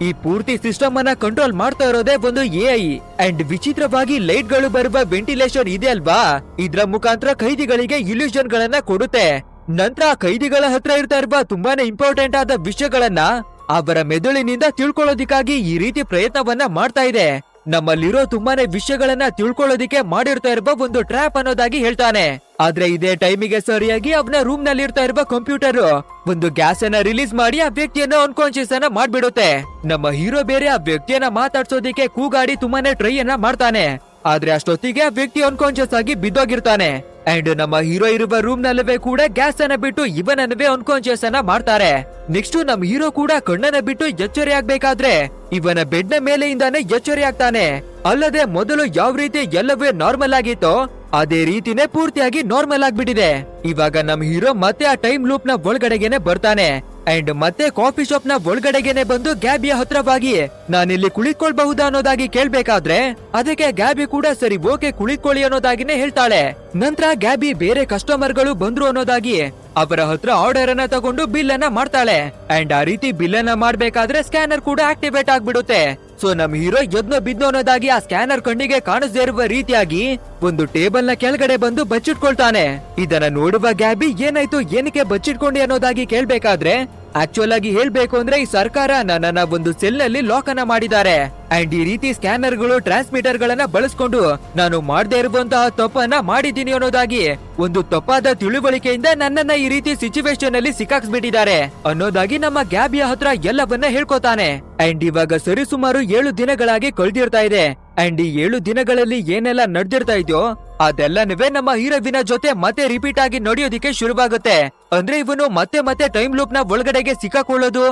ಈ ಪೂರ್ತಿ ಸಿಸ್ಟಮ್ ಅನ್ನ ಕಂಟ್ರೋಲ್ ಮಾಡ್ತಾ ಇರೋದೇ ಒಂದು ಎ ಐ ಅಂಡ್ ವಿಚಿತ್ರವಾಗಿ ಲೈಟ್ಗಳು ಬರುವ ವೆಂಟಿಲೇಷನ್ ಇದೆ ಅಲ್ವಾ? ಇದ್ರ ಮುಖಾಂತರ ಖೈದಿಗಳಿಗೆ ಇಲ್ಯೂಷನ್ ಗಳನ್ನ ಕೊಡುತ್ತೆ. ನಂತರ ಕೈದಿಗಳ ಹತ್ರ ಇರ್ತಾ ಇರುವ ತುಂಬಾನೇ ಇಂಪಾರ್ಟೆಂಟ್ ಆದ ವಿಷಯಗಳನ್ನ ಅವರ ಮೆದುಳಿನಿಂದ ತಿಳ್ಕೊಳ್ಳೋದಿಕ್ಕಾಗಿ ಈ ರೀತಿ ಪ್ರಯತ್ನವನ್ನ ಮಾಡ್ತಾ ಇದೆ. ನಮ್ಮಲ್ಲಿರೋ ತುಂಬಾನೇ ವಿಷಯಗಳನ್ನ ತಿಳ್ಕೊಳ್ಳೋದಿಕ್ಕೆ ಮಾಡಿರ್ತಾ ಇರುವ ಒಂದು ಟ್ರ್ಯಾಪ್ ಅನ್ನೋದಾಗಿ ಹೇಳ್ತಾನೆ. ಆದ್ರೆ ಇದೇ ಟೈಮಿಗೆ ಸರಿಯಾಗಿ ಅವನ ರೂಮ್ನಲ್ಲಿ ಇರ್ತಾ ಇರುವ ಕಂಪ್ಯೂಟರ್. ಒಂದು ಗ್ಯಾಸ್ ಅನ್ನ ರಿಲೀಸ್ ಮಾಡಿ ಆ ವ್ಯಕ್ತಿಯನ್ನ ಅನ್ಕಾನ್ಶಿಯಸ್ ಅನ್ನ ಮಾಡ್ಬಿಡುತ್ತೆ. ನಮ್ಮ ಹೀರೋ ಬೇರೆ ಆ ವ್ಯಕ್ತಿಯನ್ನ ಮಾತಾಡ್ಸೋದಿಕ್ಕೆ ಕೂಗಾಡಿ ತುಂಬಾನೇ ಟ್ರೈ ಅನ್ನ ಮಾಡ್ತಾನೆ. ಆದ್ರೆ ಅಷ್ಟೊತ್ತಿಗೆ ಆ ವ್ಯಕ್ತಿ ಅನ್ಕಾನ್ಶಿಯಸ್ ಆಗಿ ಬಿದ್ದೋಗಿರ್ತಾನೆ. ಅಂಡ್ ನಮ್ಮ ಹೀರೋ ಇರುವ ರೂಮ್ ನಲ್ಲವೇ ಕೂಡ ಗ್ಯಾಸ್ ಅನ್ನ ಬಿಟ್ಟು ಇವನನ್ನವೇ ಅನ್ಕಾನ್ಶಿಯಸ್ ಅನ್ನ ಮಾಡ್ತಾರೆ. ನೆಕ್ಸ್ಟ್ ನಮ್ ಹೀರೋ ಕೂಡ ಕಣ್ಣನ್ನ ಬಿಟ್ಟು ಎಚ್ಚರಿ ಆಗ್ಬೇಕಾದ್ರೆ, ಇವನ ಬೆಡ್ನ ಮೇಲೆಯಿಂದಾನೆ ಎಚ್ಚರಿ ಆಗ್ತಾನೆ. ಅಲ್ಲದೆ ಮೊದಲು ಯಾವ ರೀತಿ ಎಲ್ಲವೇ ನಾರ್ಮಲ್ ಆಗಿತ್ತೋ, ಅದೇ ರೀತಿನೇ ಪೂರ್ತಿಯಾಗಿ ನಾರ್ಮಲ್ ಆಗ್ಬಿಟ್ಟಿದೆ. ಇವಾಗ ನಮ್ ಹೀರೋ ಮತ್ತೆ ಆ ಟೈಮ್ ಲೂಪ್ನ ಒಳಗಡೆಗೆನೆ ಬರ್ತಾನೆ. ಅಂಡ್ ಮತ್ತೆ ಕಾಫಿ ಶಾಪ್ನ ಒಳಗಡೆಗೆನೆ ಬಂದು ಗ್ಯಾಬಿಯ ಹತ್ರವಾಗಿ ನಾನಿಲ್ಲಿ ಕುಳಿತುಕೊಳ್ಬಹುದಾ ಅನ್ನೋದಾಗಿ ಕೇಳ್ಬೇಕಾದ್ರೆ, ಅದಕ್ಕೆ ಗ್ಯಾಬಿ ಕೂಡ ಸರಿ ಓಕೆ ಕುಳಿತುಕೊಳ್ಳಿ ಅನ್ನೋದಾಗಿನೇ ಹೇಳ್ತಾಳೆ. ನಂತರ ಗ್ಯಾಬಿ ಬೇರೆ ಕಸ್ಟಮರ್ಗಳು ಬಂದ್ರು ಅನ್ನೋದಾಗಿ ಅವರ ಹತ್ರ ಆರ್ಡರ್ ಅನ್ನ ತಗೊಂಡು ಬಿಲ್ ಅನ್ನ ಮಾಡ್ತಾಳೆ. ಅಂಡ್ ಆ ರೀತಿ ಬಿಲ್ ಅನ್ನ ಮಾಡ್ಬೇಕಾದ್ರೆ ಸ್ಕ್ಯಾನರ್ ಕೂಡ ಆಕ್ಟಿವೇಟ್ ಆಗ್ಬಿಡುತ್ತೆ. ಸೊ ನಮ್ ಹೀರೋ ಯದ್ನ ಬಿದ್ದು ಅನ್ನೋದಾಗಿ ಆ ಸ್ಕ್ಯಾನರ್ ಕಣ್ಣಿಗೆ ಕಾಣಿಸದೇ ಇರುವ ರೀತಿಯಾಗಿ ಒಂದು ಟೇಬಲ್ನ ಕೆಳಗಡೆ ಬಂದು ಬಚ್ಚಿಟ್ಕೊಳ್ತಾನೆ. ಇದನ್ನ ನೋಡುವ ಗ್ಯಾಬಿ ಏನಾಯ್ತು, ಏನಕ್ಕೆ ಬಚ್ಚಿಟ್ಕೊಂಡಿ ಅನ್ನೋದಾಗಿ ಕೇಳ್ಬೇಕಾದ್ರೆ ಆಕ್ಚುಲ್ ಆಗಿ ಹೇಳ್ಬೇಕು ಅಂದ್ರೆ ಈ ಸರ್ಕಾರ ನನ್ನನ್ನ ಒಂದು ಸೆಲ್ನಲ್ಲಿ ಲಾಕ್ ಮಾಡಿದ್ದಾರೆ. ಅಂಡ್ ಈ ರೀತಿ ಸ್ಕ್ಯಾನರ್ಗಳು ಟ್ರಾನ್ಸ್ಮಿಟರ್ ಗಳನ್ನ ಬಳಸ್ಕೊಂಡು ನಾನು ಮಾಡದೇ ಇರುವಂತಹ ತಪ್ಪನ್ನ ಮಾಡಿದ್ದೀನಿ ಅನ್ನೋದಾಗಿ, ಒಂದು ತಪ್ಪಾದ ತಿಳುವಳಿಕೆಯಿಂದ ನನ್ನನ್ನ ಈ ರೀತಿ ಸಿಚುವೇಶನ್ ಅಲ್ಲಿ ಸಿಕ್ಕಾಕ್ಸ್ಬಿಟ್ಟಿದ್ದಾರೆ ಅನ್ನೋದಾಗಿ ನಮ್ಮ ಗ್ಯಾಬಿಯ ಹತ್ರ ಎಲ್ಲವನ್ನ ಹೇಳ್ಕೊತಾನೆ. ಅಂಡ್ ಇವಾಗ ಸರಿಸುಮಾರು ಏಳು ದಿನಗಳಾಗಿ ಕಳೆದಿರ್ತಾ ಇದೆ. ಅಂಡ್ ಈ ಏಳು ದಿನಗಳಲ್ಲಿ ಏನೆಲ್ಲ ನಡೆದಿರ್ತಾ ಇದೆಯೋ ಅದೆಲ್ಲನೂ ನಮ್ಮ ಹೀರೋವಿನ ಜೊತೆ ಮತ್ತೆ ರಿಪೀಟ್ ಆಗಿ ನಡೆಯೋದಿಕ್ಕೆ ಶುರುವಾಗುತ್ತೆ. ಅಂದ್ರೆ ಇವನು ಮತ್ತೆ ಮತ್ತೆ ಟೈಮ್ ಲೂಪ್ನ ಒಳಗಡೆಗೆ ಸಿಕ್ಕಾಕೊಳ್ಳೋದು,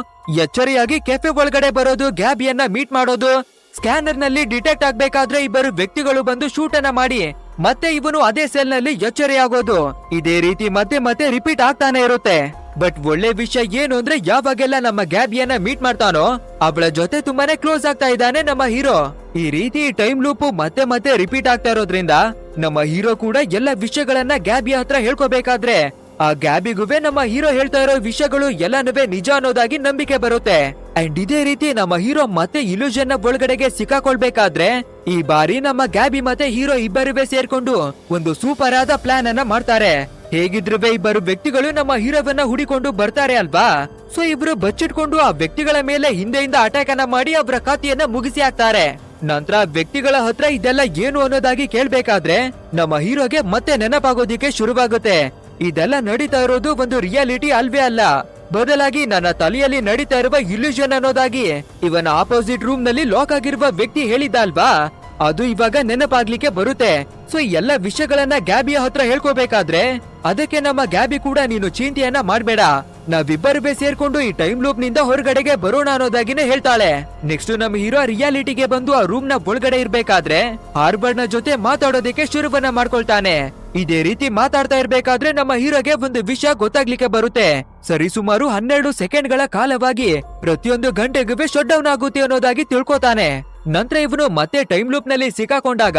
ಎಚ್ಚರಿಯಾಗಿ ಕೆಫೆ ಒಳಗಡೆ ಬರೋದು ಗ್ಯಾಬಿಯನ್ನ ಮೀಟ್ ಮಾಡೋದು ಸ್ಕ್ಯಾನರ್ನಲ್ಲಿ ಡಿಟೆಕ್ಟ್ ಆಗ್ಬೇಕಾದ್ರೆ ಇಬ್ಬರು ವ್ಯಕ್ತಿಗಳು ಬಂದು ಶೂಟ್ ಅನ್ನ ಮಾಡಿ, ಮತ್ತೆ ಇವನು ಅದೇ ಸೆಲ್ನಲ್ಲಿ ಎಚ್ಚರಿಯಾಗೋದು. ಇದೇ ರೀತಿ ಮತ್ತೆ ಮತ್ತೆ ರಿಪೀಟ್ ಆಗ್ತಾನೆ ಇರುತ್ತೆ. ಬಟ್ ಒಳ್ಳೆ ವಿಷಯ ಏನು ಅಂದ್ರೆ ಯಾವಾಗೆಲ್ಲ ನಮ್ಮ ಗ್ಯಾಬಿಯನ್ನ ಮೀಟ್ ಮಾಡ್ತಾನೋ, ಅವಳ ಜೊತೆ ತುಂಬಾನೇ ಕ್ಲೋಸ್ ಆಗ್ತಾ ಇದ್ದಾನೆ ನಮ್ಮ ಹೀರೋ. ಈ ರೀತಿ ಟೈಮ್ ಲೂಪ್ ಮತ್ತೆ ಮತ್ತೆ ರಿಪೀಟ್ ಆಗ್ತಾ ಇರೋದ್ರಿಂದ ನಮ್ಮ ಹೀರೋ ಕೂಡ ಎಲ್ಲ ವಿಷಯಗಳನ್ನ ಗ್ಯಾಬಿಯ ಹತ್ರ ಹೇಳ್ಕೋಬೇಕಾದ್ರೆ, ಆ ಗ್ಯಾಬಿಗೂ ನಮ್ಮ ಹೀರೋ ಹೇಳ್ತಾ ಇರೋ ವಿಷಯಗಳು ಎಲ್ಲನೂ ನಿಜ ಅನ್ನೋದಾಗಿ ನಂಬಿಕೆ ಬರುತ್ತೆ. ಅಂಡ್ ಇದೇ ರೀತಿ ನಮ್ಮ ಹೀರೋ ಮತ್ತೆ ಇಲ್ಯೂಷನ್ನ ಒಳಗಡೆಗೆ ಸಿಕ್ಕಾಕೊಳ್ಬೇಕಾದ್ರೆ, ಈ ಬಾರಿ ನಮ್ಮ ಗ್ಯಾಬಿ ಮತ್ತೆ ಹೀರೋ ಇಬ್ಬರುವೆ ಸೇರ್ಕೊಂಡು ಒಂದು ಸೂಪರ್ ಆದ ಪ್ಲಾನ್ ಅನ್ನ ಮಾಡ್ತಾರೆ. ಹೇಗಿದ್ರುವೆ ಇಬ್ಬರು ವ್ಯಕ್ತಿಗಳು ನಮ್ಮ ಹೀರೋವನ್ನ ಹುಡಿಕೊಂಡು ಬರ್ತಾರೆ ಅಲ್ವಾ? ಸೊ ಇಬ್ರು ಬಚ್ಚಿಟ್ಕೊಂಡು ಆ ವ್ಯಕ್ತಿಗಳ ಮೇಲೆ ಹಿಂದೆಯಿಂದ ಅಟ್ಯಾಕ್ ಅನ್ನ ಮಾಡಿ ಅವರ ಖಾತೆಯನ್ನ ಮುಗಿಸಿ ಹಾಕ್ತಾರೆ. ನಂತರ ವ್ಯಕ್ತಿಗಳ ಹತ್ರ ಇದೆಲ್ಲ ಏನು ಅನ್ನೋದಾಗಿ ಕೇಳ್ಬೇಕಾದ್ರೆ, ನಮ್ಮ ಹೀರೋಗೆ ಮತ್ತೆ ನೆನಪಾಗೋದಿಕ್ಕೆ ಶುರುವಾಗುತ್ತೆ. ಇದೆಲ್ಲ ನಡೀತಾ ಇರೋದು ಒಂದು ರಿಯಾಲಿಟಿ ಅಲ್ವೇ ಅಲ್ಲ. ಬದಲಾಗಿ ನನ್ನ ತಲೆಯಲ್ಲಿ ನಡೀತಾ ಇರುವ ಇಲ್ಯೂಷನ್ ಅನ್ನೋದಾಗಿ, ಇವನ ಆಪೋಸಿಟ್ ರೂಮ್ನಲ್ಲಿ ಲಾಕ್ ಆಗಿರುವ ವ್ಯಕ್ತಿ ಹೇಳಿದ್ದ ಅಲ್ವಾ ಅದು ಇವಾಗ ನೆನಪಾಗ್ಲಿಕ್ಕೆ ಬರುತ್ತೆ. ಸೊ ಎಲ್ಲ ವಿಷಯಗಳನ್ನ ಗ್ಯಾಬಿಯ ಹತ್ರ ಹೇಳ್ಕೋಬೇಕಾದ್ರೆ ಅದಕ್ಕೆ ನಮ್ಮ ಗ್ಯಾಬಿ ಕೂಡ ನೀನು ಚಿಂತೆಯನ್ನ ಮಾಡ್ಬೇಡ. ನಾವಿಬ್ಬರುವೆ ಸೇರ್ಕೊಂಡು ಈ ಟೈಮ್ ಲೂಪ್ನಿಂದ ಹೊರಗಡೆಗೆ ಬರೋಣ ಅನ್ನೋದಾಗಿನೇ ಹೇಳ್ತಾಳೆ. ನೆಕ್ಸ್ಟ್ ನಮ್ಮ ಹೀರೋ ರಿಯಾಲಿಟಿಗೆ ಬಂದು ಆ ರೂಮ್ನ ಒಳಗಡೆ ಇರ್ಬೇಕಾದ್ರೆ ಹಾರ್ಬರ್ಡ್ನ ಜೊತೆ ಮಾತಾಡೋದಕ್ಕೆ ಶುರುವನ್ನ ಮಾಡ್ಕೊಳ್ತಾನೆ. ಇದೇ ರೀತಿ ಮಾತಾಡ್ತಾ ಇರ್ಬೇಕಾದ್ರೆ ನಮ್ಮ ಹೀರೋಗೆ ಒಂದು ವಿಷಯ ಗೊತ್ತಾಗ್ಲಿಕ್ಕೆ ಬರುತ್ತೆ. ಸರಿ ಸುಮಾರು ಹನ್ನೆರಡು ಸೆಕೆಂಡ್ಗಳ ಕಾಲವಾಗಿ ಪ್ರತಿಯೊಂದು ಗಂಟೆಗೂ ಶಟ್ ಡೌನ್ ಆಗುತ್ತೆ ಅನ್ನೋದಾಗಿ ತಿಳ್ಕೊತಾನೆ. ನಂತರ ಇವನು ಮತ್ತೆ ಟೈಮ್ ಲೂಪ್ನಲ್ಲಿ ಸಿಕ್ಕಾಕೊಂಡಾಗ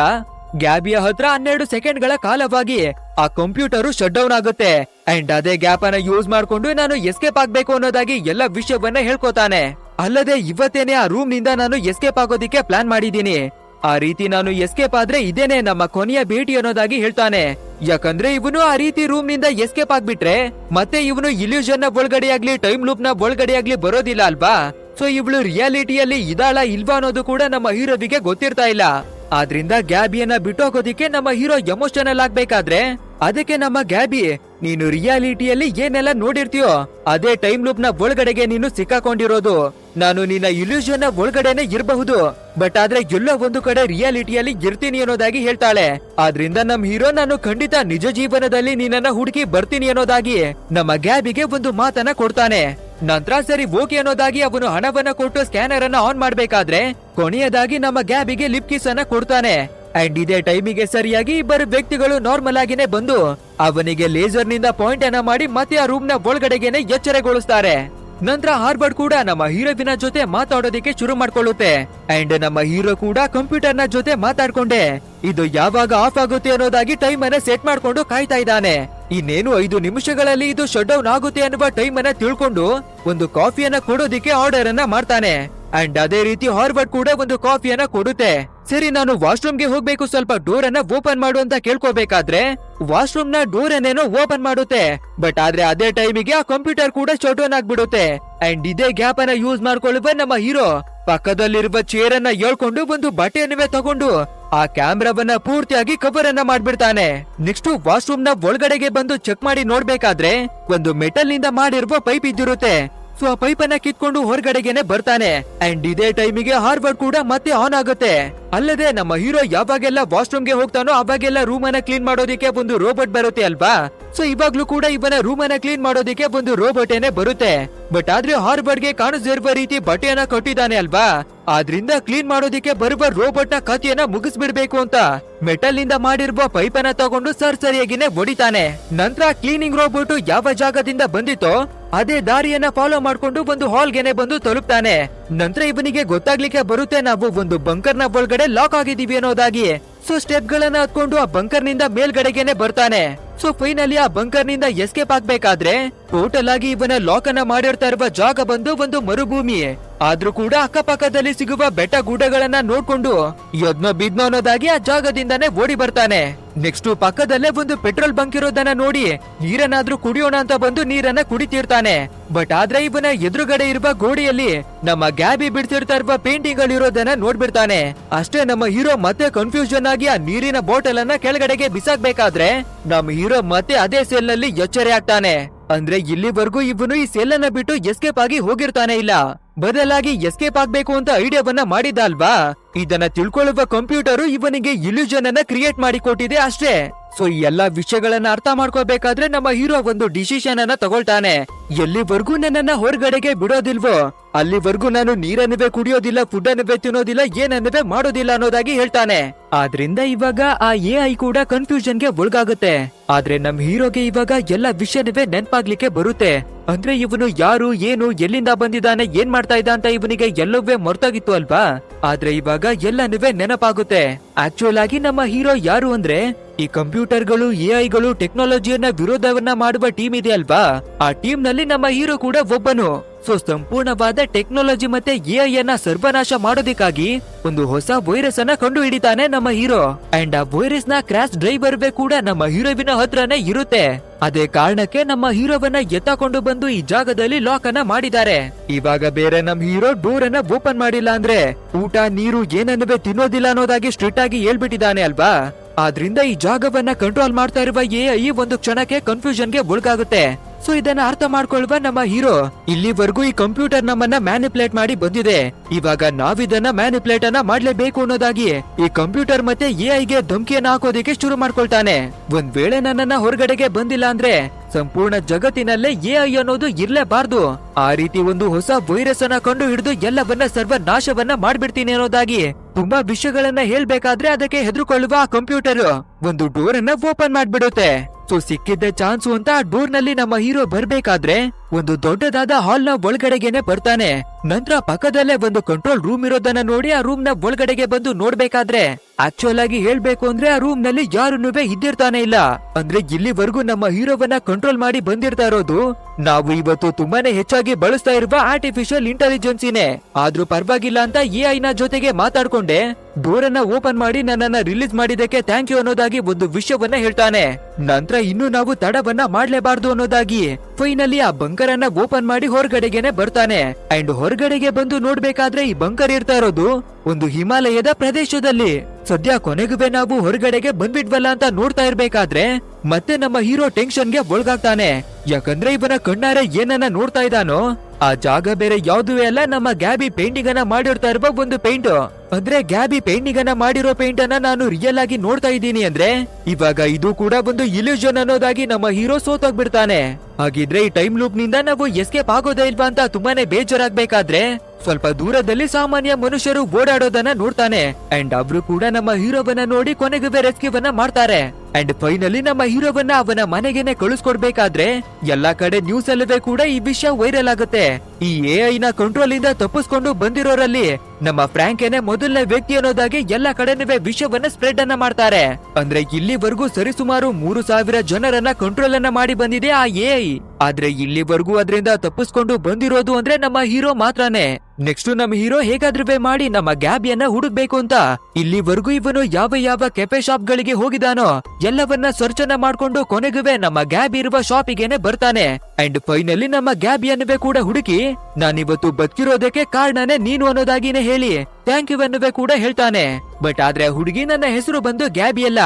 ಗ್ಯಾಬಿಯ ಹತ್ರ ಹನ್ನೆರಡು ಸೆಕೆಂಡ್ಗಳ ಕಾಲವಾಗಿ ಆ ಕಂಪ್ಯೂಟರ್ ಶಟ್ ಡೌನ್ ಆಗುತ್ತೆ. ಅಂಡ್ ಅದೇ ಗ್ಯಾಪ್ ಅನ್ನ ಯೂಸ್ ಮಾಡ್ಕೊಂಡು ನಾನು ಎಸ್ಕೇಪ್ ಆಗ್ಬೇಕು ಅನ್ನೋದಾಗಿ ಎಲ್ಲ ವಿಷಯವನ್ನ ಹೇಳ್ಕೊತಾನೆ. ಅಲ್ಲದೆ ಇವತ್ತೇನೆ ಆ ರೂಮ್ನಿಂದ ನಾನು ಎಸ್ಕೇಪ್ ಆಗೋದಿಕ್ಕೆ ಪ್ಲಾನ್ ಮಾಡಿದೀನಿ ಆ ರೀತಿ ನಾನು ಎಸ್ಕೇಪ್ ಆದ್ರೆ ಇದೇನೆ ನಮ್ಮ ಕೊನೆಯ ಭೇಟಿ ಅನ್ನೋದಾಗಿ ಹೇಳ್ತಾನೆ. ಯಾಕಂದ್ರೆ ಇವನು ಆ ರೀತಿ ರೂಮ್ನಿಂದ ಎಸ್ಕೇಪ್ ಆಗ್ಬಿಟ್ರೆ ಮತ್ತೆ ಇವನು ಇಲ್ಯೂಷನ್ನ ಒಳಗಡೆಯಾಗ್ಲಿ ಟೈಮ್ ಲೂಪ್ನ ಒಳಗಡೆಯಾಗ್ಲಿ ಬರೋದಿಲ್ಲ ಅಲ್ವಾ? ಸೊ ಇವಳು ರಿಯಾಲಿಟಿಯಲ್ಲಿ ಇದಾಳ ಇಲ್ವಾ ಅನ್ನೋದು ಕೂಡ ನಮ್ಮ ಹೀರೋವಿಗೆ ಗೊತ್ತಿರ್ತಾ ಇಲ್ಲ. ಆದ್ರಿಂದ ಗ್ಯಾಬಿಯನ್ನ ಬಿಟ್ಟೋಗೋದಿಕ್ಕೆ ನಮ್ಮ ಹೀರೋ ಎಮೋಷನಲ್ ಆಗ್ಬೇಕಾದ್ರೆ? ಅದಕ್ಕೆ ನಮ್ಮ ಗ್ಯಾಬಿ, ನೀನು ರಿಯಾಲಿಟಿಯಲ್ಲಿ ಏನೆಲ್ಲ ನೋಡಿರ್ತೀಯೋ, ಅದೇ ಟೈಮ್ ಲೂಪ್ನ ಒಳಗಡೆಗೆ ನೀನು ಸಿಕ್ಕಾಕೊಂಡಿರೋದು. ನಾನು ನಿನ್ನ ಇಲ್ಯೂಷನ್ನ ಒಳಗಡೆನೆ ಇರಬಹುದು ಬಟ್ ಆದ್ರೆ ಎಲ್ಲೋ ಒಂದು ಕಡೆ ರಿಯಾಲಿಟಿಯಲ್ಲಿ ಇರ್ತೀನಿ ಅನ್ನೋದಾಗಿ ಹೇಳ್ತಾಳೆ. ಆದ್ರಿಂದ ನಮ್ ಹೀರೋ ನಾನು ಖಂಡಿತ ನಿಜ ಜೀವನದಲ್ಲಿ ನಿನ್ನನ್ನ ಹುಡುಕಿ ಬರ್ತೀನಿ ಅನ್ನೋದಾಗಿ ನಮ್ಮ ಗ್ಯಾಬಿಗೆ ಒಂದು ಮಾತನ್ನ ಕೊಡ್ತಾನೆ. ನಂತರ ಸರಿ ಓಕೆ ಅನ್ನೋದಾಗಿ ಅವನು ಹಣವನ್ನ ಕೊಟ್ಟು ಸ್ಕ್ಯಾನರ್ ಅನ್ನ ಆನ್ ಮಾಡ್ಬೇಕಾದ್ರೆ ಕೊನೆಯದಾಗಿ ನಮ್ಮ ಗ್ಯಾಬಿಗೆ ಲಿಪ್ ಕಿಸ್ ಅನ್ನ ಕೊಡ್ತಾನೆ. ಅಂಡ್ ಇದೇ ಟೈಮಿಗೆ ಸರಿಯಾಗಿ ಇಬ್ಬರು ವ್ಯಕ್ತಿಗಳು ನಾರ್ಮಲ್ ಆಗಿನೇ ಬಂದು ಅವನಿಗೆ ಲೇಸರ್ನಿಂದ ಪಾಯಿಂಟ್ ಅನ್ನ ಮಾಡಿ ಮತ್ತೆ ಆ ರೂಮ್ನ ಒಳಗಡೆಗೆನೆ ಎಚ್ಚರಗೊಳಿಸ್ತಾರೆ. ನಂತರ ಹಾರ್ಬರ್ಡ್ ಕೂಡ ನಮ್ಮ ಹೀರೋವಿನ ಜೊತೆ ಮಾತಾಡೋದಕ್ಕೆ ಶುರು ಮಾಡ್ಕೊಳ್ಳುತ್ತೆ. ಅಂಡ್ ನಮ್ಮ ಹೀರೋ ಕೂಡ ಕಂಪ್ಯೂಟರ್ನ ಜೊತೆ ಮಾತಾಡ್ಕೊಂಡೆ. ಇದು ಯಾವಾಗ ಆಫ್ ಆಗುತ್ತೆ ಅನ್ನೋದಾಗಿ ಟೈಮ್ ಅನ್ನ ಸೆಟ್ ಮಾಡ್ಕೊಂಡು ಕಾಯ್ತಾ ಇದ್ದಾನೆ. ಇನ್ನೇನು ಐದು ನಿಮಿಷಗಳಲ್ಲಿ ಇದು ಶಟ್ ಡೌನ್ ಆಗುತ್ತೆ ಅನ್ನುವ ಟೈಮ್ ಅನ್ನ ತಿಳ್ಕೊಂಡು ಒಂದು ಕಾಫಿಯನ್ನ ಕೊಡೋದಿಕ್ಕೆ ಆರ್ಡರ್ ಅನ್ನ ಮಾಡ್ತಾನೆ. ಅಂಡ್ ಅದೇ ರೀತಿ ಹಾರ್ಬರ್ಡ್ ಕೂಡ ಒಂದು ಕಾಫಿಯನ್ನ ಕೊಡುತ್ತೆ. ಸರಿ, ನಾನು ವಾಶ್ರೂಮ್ಗೆ ಹೋಗ್ಬೇಕು. ಸ್ವಲ್ಪ ಡೋರ್ ಅನ್ನ ಓಪನ್ ಮಾಡು ಅಂತ ಕೇಳ್ಕೋಬೇಕಾದ್ರೆ ವಾಶ್ರೂಮ್ನ ಡೋರ್ ಅನ್ನೇನೋ ಓಪನ್ ಮಾಡುತ್ತೆ. ಬಟ್ ಆದ್ರೆ ಅದೇ ಟೈಮಿಗೆ ಆ ಕಂಪ್ಯೂಟರ್ ಕೂಡ ಶಟ್ ಡೌನ್ ಆಗ್ಬಿಡುತ್ತೆ. ಅಂಡ್ ಇದೇ ಗ್ಯಾಪ್ ಅನ್ನ ಯೂಸ್ ಮಾಡ್ಕೊಳ್ಳುವ ನಮ್ಮ ಹೀರೋ. ಪಕ್ಕದಲ್ಲಿರುವ ಚೇರ್ ಅನ್ನ ಹೇಳ್ಕೊಂಡು ಒಂದು ಬಟ್ಟೆಯನ್ನುವೆ ತಗೊಂಡು ಆ ಕ್ಯಾಮ್ರಾವನ್ನ ಪೂರ್ತಿಯಾಗಿ ಕವರ್ ಅನ್ನ ಮಾಡ್ಬಿಡ್ತಾನೆ. ನೆಕ್ಸ್ಟ್ ವಾಶ್ರೂಮ್ನ ಒಳಗಡೆಗೆ ಬಂದು ಚೆಕ್ ಮಾಡಿ ನೋಡ್ಬೇಕಾದ್ರೆ ಒಂದು ಮೆಟಲ್ನಿಂದ ಮಾಡಿರುವ ಪೈಪ್ ಇದ್ದಿರುತ್ತೆ. ಸೊ ಆ ಪೈಪ್ ಅನ್ನ ಕಿತ್ಕೊಂಡು ಹೊರಗಡೆಗೆನೆ ಬರ್ತಾನೆ. ಅಂಡ್ ಇದೇ ಟೈಮಿಗೆ ಹಾರ್ವರ್ಡ್ ಕೂಡ ಮತ್ತೆ ಆನ್ ಆಗುತ್ತೆ. ಅಲ್ಲದೆ ನಮ್ಮ ಹೀರೋ ಯಾವಾಗೆಲ್ಲ ವಾಶ್ರೂಮ್ಗೆ ಹೋಗ್ತಾನೋ ಅವಾಗೆಲ್ಲ ರೂಮ್ ಅನ್ನ ಕ್ಲೀನ್ ಮಾಡೋದಿಕ್ಕೆ ಒಂದು ರೋಬೋಟ್ ಬರುತ್ತೆ ಅಲ್ವಾ? ಸೊ ಇವಾಗ್ಲೂ ಕೂಡ ಇವನ ರೂಮ್ ಅನ್ನ ಕ್ಲೀನ್ ಮಾಡೋದಿಕ್ಕೆ ಒಂದು ರೋಬೋಟ್ ಏನೇ ಬರುತ್ತೆ. ಬಟ್ ಆದ್ರೆ ಹಾರ್ಬರ್ಡ್ಗೆ ಕಾಣಿಸಿರುವ ರೀತಿ ಬಟ್ಟೆಯನ್ನ ಕಟ್ಟಿದಾನೆ ಅಲ್ವಾ? ಆದ್ರಿಂದ ಕ್ಲೀನ್ ಮಾಡೋದಿಕ್ಕೆ ಬರುವ ರೋಬೋಟ್ನ ಕಥೆಯನ್ನ ಮುಗಿಸ್ಬಿಡ್ಬೇಕು ಅಂತ ಮೆಟಲ್ನಿಂದ ಮಾಡಿರುವ ಪೈಪ್ ಅನ್ನ ತಗೊಂಡು ಸರ್ ಸರಿಯಾಗಿನೇ ಹೊಡಿತಾನೆ. ನಂತರ ಕ್ಲೀನಿಂಗ್ ರೋಬೋಟ್ ಯಾವ ಜಾಗದಿಂದ ಬಂದಿತ್ತೋ ಅದೇ ದಾರಿಯನ್ನ ಫಾಲೋ ಮಾಡ್ಕೊಂಡು ಒಂದು ಹಾಲ್ಗೆನೆ ಬಂದು ತಲುಪ್ತಾನೆ. ನಂತರ ಇವನಿಗೆ ಗೊತ್ತಾಗ್ಲಿಕ್ಕೆ ಬರುತ್ತೆ ನಾವು ಒಂದು ಬಂಕರ್ನ ಒಳಗಡೆ ಲಾಕ್ ಆಗಿದ್ದೀವಿ ಅನ್ನೋದಾಗಿ. ಸೊ ಸ್ಟೆಪ್ ಗಳನ್ನ ಹತ್ಕೊಂಡು ಆ ಬಂಕರ್ನಿಂದ ಮೇಲ್ಗಡೆಗೆನೆ ಬರ್ತಾನೆ. ಸೊ ಫೈನಲಿ ಆ ಬಂಕರ್ನಿಂದ ಎಸ್ಕೇಪ್ ಆಗ್ಬೇಕಾದ್ರೆ ಟೋಟಲ್ ಆಗಿ ಇವನ ಲಾಕ್ ಅನ್ನ ಮಾಡಿರ್ತಾ ಇರುವ ಜಾಗ ಬಂದು ಒಂದು ಮರುಭೂಮಿ. ಆದ್ರೂ ಕೂಡ ಅಕ್ಕಪಕ್ಕದಲ್ಲಿ ಸಿಗುವ ಬೆಟ್ಟ ಗುಡ್ಡಗಳನ್ನ ನೋಡ್ಕೊಂಡು ಯದ್ನೋ ಬಿದ್ನ ಅನ್ನೋದಾಗಿ ಆ ಜಾಗದಿಂದಾನೇ ಓಡಿ ಬರ್ತಾನೆ. ನೆಕ್ಸ್ಟ್ ಪಕ್ಕದಲ್ಲೇ ಒಂದು ಪೆಟ್ರೋಲ್ ಬಂಕ್ ಇರೋದನ್ನ ನೋಡಿ ನೀರನ್ನಾದ್ರೂ ಕುಡಿಯೋಣ ಅಂತ ಬಂದು ನೀರನ್ನ ಕುಡಿತಿರ್ತಾನೆ. ಬಟ್ ಆದ್ರೆ ಇವನ ಎದುರುಗಡೆ ಇರುವ ಗೋಡೆಯಲ್ಲಿ ನಮ್ಮ ಗ್ಯಾಬಿ ಬಿಡ್ತಿರ್ತಾ ಇರುವ ಪೇಂಟಿಂಗ್ ಗಳಿರೋದನ್ನ ನೋಡ್ಬಿಡ್ತಾನೆ. ಅಷ್ಟೇ ನಮ್ಮ ಹೀರೋ ಮತ್ತೆ ಕನ್ಫ್ಯೂಷನ್ ಆಗಿ ಆ ನೀರಿನ ಬಾಟಲ್ ಅನ್ನ ಕೆಳಗಡೆಗೆ ಬಿಸಾಕ್ಬೇಕಾದ್ರೆ ನಮ್ಮ ಹೀರೋ ಮತ್ತೆ ಅದೇ ಸೆಲ್ನಲ್ಲಿ ಎಚ್ಚರಿ ಆಗ್ತಾನೆ. ಅಂದ್ರೆ ಇಲ್ಲಿವರೆಗೂ ಇವನು ಈ ಸೆಲ್ ಅನ್ನ ಬಿಟ್ಟು ಎಸ್ಕೇಪ್ ಆಗಿ ಹೋಗಿರ್ತಾನೆ ಇಲ್ಲ. ಬದಲಾಗಿ ಎಸ್ಕೇಪ್ ಆಗ್ಬೇಕು ಅಂತ ಐಡಿಯಾವನ್ನ ಮಾಡಿದ್ದ ಅಲ್ವಾ? ಇದನ್ನ ತಿಳ್ಕೊಳ್ಳುವ ಕಂಪ್ಯೂಟರ್ ಇವನಿಗೆ ಇಲ್ಯೂಷನ್ ಅನ್ನ ಕ್ರಿಯೇಟ್ ಮಾಡಿ ಕೊಟ್ಟಿದೆ ಅಷ್ಟೇ. ಸೊ ಈ ಎಲ್ಲಾ ವಿಷಯಗಳನ್ನ ಅರ್ಥ ಮಾಡ್ಕೋಬೇಕಾದ್ರೆ ನಮ್ಮ ಹೀರೋ ಒಂದು ಡಿಸಿಷನ್ ಅನ್ನ ತಗೊಳ್ತಾನೆ. ಎಲ್ಲಿವರೆಗೂ ನನ್ನನ್ನ ಹೊರಗಡೆಗೆ ಬಿಡೋದಿಲ್ವೋ? ಅಲ್ಲಿವರೆಗೂ ನಾನು ನೀರನ್ನುವೆ ಕುಡಿಯೋದಿಲ್ಲ ಫುಡ್ ಅನ್ನುವೆ ತಿನ್ನೋದಿಲ್ಲ, ಏನನ್ನವೇ ಮಾಡೋದಿಲ್ಲ ಅನ್ನೋದಾಗಿ ಹೇಳ್ತಾನೆ. ಆದ್ರಿಂದ ಇವಾಗ ಆ ಎ ಐ ಕೂಡ ಕನ್ಫ್ಯೂಷನ್ಗೆ ಒಳಗಾಗುತ್ತೆ. ಆದ್ರೆ ನಮ್ ಹೀರೋಗೆ ಇವಾಗ ಎಲ್ಲ ವಿಷಯನವೇ ನೆನ್ಪಾಗ್ಲಿಕ್ಕೆ ಬರುತ್ತೆ. ಅಂದ್ರೆ ಇವನು ಯಾರು, ಏನು, ಎಲ್ಲಿಂದ ಬಂದಿದ್ದಾನೆ, ಏನ್ ಮಾಡ್ತಾ ಇದ್ದ ಅಂತ ಇವನಿಗೆ ಎಲ್ಲವೇ ಮರ್ತೋಗಿತ್ತು ಅಲ್ವಾ? ಆದ್ರೆ ಇವಾಗ ಎಲ್ಲನೂ ನೆನಪಾಗುತ್ತೆ. ಆಕ್ಚುಯಲ್ ಆಗಿ ನಮ್ಮ ಹೀರೋ ಯಾರು ಅಂದ್ರೆ, ಈ ಕಂಪ್ಯೂಟರ್ಗಳು ಎಐಗಳು ಟೆಕ್ನಾಲಜಿಯನ್ನ ವಿರೋಧವನ್ನ ಮಾಡುವ ಟೀಮ್ ಇದೆ ಅಲ್ವಾ ಆ ಟೀಮ್ನಲ್ಲಿ ನಮ್ಮ ಹೀರೋ ಕೂಡ ಒಬ್ಬನು. ಸೊ ಸಂಪೂರ್ಣವಾದ ಟೆಕ್ನಾಲಜಿ ಮತ್ತೆ ಎಐ ಅನ್ನ ಸರ್ವನಾಶ ಮಾಡೋದಕ್ಕಾಗಿ ಒಂದು ಹೊಸ ವೈರಸ್ ಅನ್ನ ಕಂಡು ಹಿಡಿತಾನೆ ನಮ್ಮ ಹೀರೋ. ಅಂಡ್ ಆ ವೈರಸ್ನ ಕ್ರಾಶ್ ಡ್ರೈವರ್ ಕೂಡ ನಮ್ಮ ಹೀರೋವಿನ ಹತ್ರನೇ ಇರುತ್ತೆ. ಅದೇ ಕಾರಣಕ್ಕೆ ನಮ್ಮ ಹೀರೋವನ್ನ ಎತ್ತಕೊಂಡು ಬಂದು ಈ ಜಾಗದಲ್ಲಿ ಲಾಕ್ ಅನ್ನ ಮಾಡಿದ್ದಾರೆ. ಇವಾಗ ಬೇರೆ ನಮ್ ಹೀರೋ ಡೋರ್ ಅನ್ನ ಓಪನ್ ಮಾಡಿಲ್ಲ ಅಂದ್ರೆ ಊಟ, ನೀರು ಏನನ್ನುವೆ ತಿನ್ನೋದಿಲ್ಲ ಅನ್ನೋದಾಗಿ ಸ್ಟ್ರಿಕ್ಟ್ ಆಗಿ ಹೇಳ್ಬಿಟ್ಟಿದ್ದಾನೆ ಅಲ್ವಾ? ಆದ್ರಿಂದ ಈ ಜಾಗವನ್ನ ಕಂಟ್ರೋಲ್ ಮಾಡ್ತಾ ಇರುವ ಎಐ ಒಂದು ಕ್ಷಣಕ್ಕೆ ಕನ್ಫ್ಯೂಷನ್ಗೆ ಒಳಗಾಗುತ್ತೆ. ಸೊ ಇದನ್ನ ಅರ್ಥ ಮಾಡ್ಕೊಳ್ಳುವ ನಮ್ಮ ಹೀರೋ. ಇಲ್ಲಿವರೆಗೂ ಈ ಕಂಪ್ಯೂಟರ್ ನಮ್ಮನ್ನ ಮ್ಯಾನಿಪುಲೇಟ್ ಮಾಡಿ ಬಂದಿದೆ. ಇವಾಗ ನಾವಿದನ್ನ ಮ್ಯಾನಿಪುಲೇಟ್ ಅನ್ನ ಮಾಡ್ಲೇಬೇಕು ಅನ್ನೋದಾಗಿ ಈ ಕಂಪ್ಯೂಟರ್ ಮತ್ತೆ ಎಐಗೆ ಧಮಕಿಯನ್ನ ಹಾಕೋದಿಕ್ಕೆ ಶುರು ಮಾಡ್ಕೊಳ್ತಾನೆ. ಒಂದ್ ವೇಳೆ ನನ್ನನ್ನ ಹೊರಗಡೆಗೆ ಬಂದಿಲ್ಲ ಅಂದ್ರೆ ಸಂಪೂರ್ಣ ಜಗತ್ತಿನಲ್ಲೇ ಎಐ ಅನ್ನೋದು ಇರ್ಲೇಬಾರ್ದು. ಆ ರೀತಿ ಒಂದು ಹೊಸ ವೈರಸ್ ಅನ್ನ ಕಂಡು ಹಿಡಿದು ಎಲ್ಲವನ್ನ ಸರ್ವ ನಾಶವನ್ನ ಮಾಡ್ಬಿಡ್ತೀನಿ ಅನ್ನೋದಾಗಿ ತುಂಬಾ ವಿಷಯಗಳನ್ನ ಹೇಳ್ಬೇಕಾದ್ರೆ ಅದಕ್ಕೆ ಹೆದರ್ಕೊಳ್ಳುವ ಆ ಕಂಪ್ಯೂಟರ್. ಒಂದು ಡೋರ್ ಅನ್ನ ಓಪನ್ ಮಾಡ್ಬಿಡುತ್ತೆ. ಸೊ ಸಿಕ್ಕಿದ್ದ ಚಾನ್ಸು ಅಂತ ಡೋರ್ನಲ್ಲಿ ಡೋರ್ನಲ್ಲಿ ನಮ್ಮ ಹೀರೋ ಬರ್ಬೇಕಾದ್ರೆ ಒಂದು ದೊಡ್ಡದಾದ ಹಾಲ್ನ ಒಳಗಡೆಗೆನೆ ಬರ್ತಾನೆ. ನಂತರ ಪಕ್ಕದಲ್ಲೇ ಒಂದು ಕಂಟ್ರೋಲ್ ರೂಮ್ ಇರೋದನ್ನ ನೋಡಿ ಆ ರೂಮ್ನ ಒಳಗಡೆಗೆ ಬಂದು ನೋಡ್ಬೇಕಾದ್ರೆ ಆಕ್ಚುಯಲ್ ಆಗಿ ಹೇಳ್ಬೇಕು ಅಂದ್ರೆ ಆ ರೂಮ್ನಲ್ಲಿ ಯಾರನ್ನೂ ಇದ್ದಿರ್ತಾನೆ ಇಲ್ಲ. ಅಂದ್ರೆ ಇಲ್ಲಿವರೆಗೂ ನಮ್ಮ ಹೀರೋವನ್ನ ಕಂಟ್ರೋಲ್ ಮಾಡಿ ಬಂದಿರ್ತಾ ಇರೋದು, ನಾವು ಇವತ್ತು ತುಂಬಾನೇ ಹೆಚ್ಚಾಗಿ ಬಳಸ್ತಾ ಇರುವ ಆರ್ಟಿಫಿಷಿಯಲ್ ಇಂಟೆಲಿಜೆನ್ಸಿನೇ ಆದ್ರೂ ಪರವಾಗಿಲ್ಲ ಅಂತ ಎಐ ನ ಜೊತೆಗೆ ಮಾತಾಡ್ಕೊಂಡೆ ಡೋರ್ ಅನ್ನ ಓಪನ್ ಮಾಡಿ ನನ್ನನ್ನ ರಿಲೀಸ್ ಮಾಡಿದಕ್ಕೆ ಥ್ಯಾಂಕ್ ಯು ಅನ್ನೋದಾಗಿ ಒಂದು ವಿಷಯವನ್ನ ಹೇಳ್ತಾನೆ. ನಂತರ ಇನ್ನು ನಾವು ತಡವನ್ನ ಮಾಡ್ಲೇಬಾರ್ದು ಅನ್ನೋದಾಗಿ ಫೈನಲಿ ಆ ಬಂಕರ್ ಅನ್ನ ಓಪನ್ ಮಾಡಿ ಹೊರಗಡೆಗೆನೆ ಬರ್ತಾನೆ. ಅಂಡ್ ಹೊರಗಡೆಗೆ ಬಂದು ನೋಡ್ಬೇಕಾದ್ರೆ ಈ ಬಂಕರ್ ಇರ್ತಾ ಇರೋದು ಒಂದು ಹಿಮಾಲಯದ ಪ್ರದೇಶದಲ್ಲಿ. ಸದ್ಯ ಕೊನೆಗುವೆ ನಾವು ಹೊರಗಡೆಗೆ ಬಂದ್ಬಿಟ್ವಲ್ಲ ಅಂತ ನೋಡ್ತಾ ಇರ್ಬೇಕಾದ್ರೆ ಮತ್ತೆ ನಮ್ಮ ಹೀರೋ ಟೆನ್ಷನ್ಗೆ ಒಳಗಾಗ್ತಾನೆ. ಯಾಕಂದ್ರೆ ಇವನ ಕಣ್ಣಾರೆ ಏನನ್ನ ನೋಡ್ತಾ ಇದ್ದಾನೋ? ಆ ಜಾಗ ಬೇರೆ ಯಾವ್ದು ಅಲ್ಲ, ನಮ್ಮ ಗ್ಯಾಬಿ ಪೇಂಟಿಂಗ್ ಅನ್ನ ಮಾಡಿರ್ತಾ ಇರುವ ಒಂದು ಪೇಂಟ್ ಅಂದ್ರೆ ಗ್ಯಾಬಿ ಪೇಂಟಿಂಗ್ ಅನ್ನ ಮಾಡಿರೋ ಪೇಂಟ್ ಅನ್ನ ನಾನು ರಿಯಲ್ ಆಗಿ ನೋಡ್ತಾ ಇದ್ದೀನಿ ಅಂದ್ರೆ, ಇವಾಗ ಇದು ಕೂಡ ಒಂದು ಇಲ್ಯೂಷನ್ ಅನ್ನೋದಾಗಿ ನಮ್ಮ ಹೀರೋ ಸೋತೋಗ್ಬಿಡ್ತಾನೆ. ಹಾಗಿದ್ರೆ ಈ ಟೈಮ್ ಲೂಪ್ನಿಂದ ನಾವು ಎಸ್ಕೇಪ್ ಆಗೋದೇ ಇಲ್ವಾ ಅಂತ ತುಂಬಾನೇ ಬೇಜಾರಾಗ್ಬೇಕಾದ್ರೆ ಸ್ವಲ್ಪ ದೂರದಲ್ಲಿ ಸಾಮಾನ್ಯ ಮನುಷ್ಯರು ಓಡಾಡೋದನ್ನ ನೋಡ್ತಾನೆ. ಅಂಡ್ ಅವರು ಕೂಡ ನಮ್ಮ ಹೀರೋವನ್ನ ನೋಡಿ ಕೊನೆಗೆ ರೆಸ್ಕ್ಯೂವನ್ನ ಮಾಡ್ತಾರೆ. ಅಂಡ್ ಫೈನಲಿ ನಮ್ಮ ಹೀರೋವನ್ನ ಅವನ ಮನೆಗೆನೆ ಕಳಿಸ್ಕೊಡ್ಬೇಕಾದ್ರೆ ಎಲ್ಲಾ ಕಡೆ ನ್ಯೂಸ್ ಅಲ್ಲವೇ ಕೂಡ ಈ ವಿಷಯ ವೈರಲ್ ಆಗುತ್ತೆ. ಈ ಎಐ ನ ಕಂಟ್ರೋಲ್ ಇಂದ ತಪ್ಪಿಸ್ಕೊಂಡು ಬಂದಿರೋರಲ್ಲಿ ನಮ್ಮ ಫ್ರಾಂಕೇನೆ ಮೊದಲನೇ ವ್ಯಕ್ತಿ ಅನ್ನೋದಾಗಿ ಎಲ್ಲ ಕಡೆನೂ ವಿಷಯವನ್ನ ಸ್ಪ್ರೆಡ್ ಅನ್ನ ಮಾಡ್ತಾರೆ. ಅಂದ್ರೆ ಇಲ್ಲಿವರೆಗೂ ಸರಿಸುಮಾರು ಮೂರು ಸಾವಿರ ಜನರನ್ನ ಕಂಟ್ರೋಲ್ ಅನ್ನ ಮಾಡಿ ಬಂದಿದೆ ಆ ಎಐ ಆದ್ರೆ ಇಲ್ಲಿವರೆಗೂ ಅದರಿಂದ ತಪ್ಪಿಸ್ಕೊಂಡು ಬಂದಿರೋದು ಅಂದ್ರೆ ನಮ್ಮ ಹೀರೋ ಮಾತ್ರನೇ. ನೆಕ್ಸ್ಟ್ ನಮ್ಮ ಹೀರೋ ಹೇಗಾದ್ರೂ ಮಾಡಿ ನಮ್ಮ ಗ್ಯಾಬಿಯನ್ನ ಹುಡುಕ್ಬೇಕು ಅಂತ. ಇಲ್ಲಿವರೆಗೂ ಇವನು ಯಾವ ಯಾವ ಕೆಫೆ ಶಾಪ್ ಗಳಿಗೆ ಹೋಗಿದಾನೋ, ಎಲ್ಲವನ್ನ ಸರ್ಚ್ ಅನ್ನ ಮಾಡ್ಕೊಂಡು ಕೊನೆಗುವೆ ನಮ್ಮ ಗ್ಯಾಬ್ ಇರುವ ಶಾಪಿಗೆನೆ ಬರ್ತಾನೆ. ಅಂಡ್ ಫೈನಲಿ ನಮ್ಮ ಗ್ಯಾಬಿಯನ್ನುವೆ ಕೂಡ ಹುಡುಕಿ, ನಾನಿವತ್ತು ಬದುಕಿರೋದಕ್ಕೆ ಕಾರಣನೇ ನೀನು ಅನ್ನೋದಾಗಿನೇ ಹೇಳಿ ಥ್ಯಾಂಕ್ ಯು ಅನ್ನುವೆ ಕೂಡ ಹೇಳ್ತಾನೆ. ಬಟ್ ಆದ್ರೆ ಹುಡುಗಿ ನನ್ನ ಹೆಸರು ಬಂದು ಗ್ಯಾಬಿ ಅಲ್ಲ.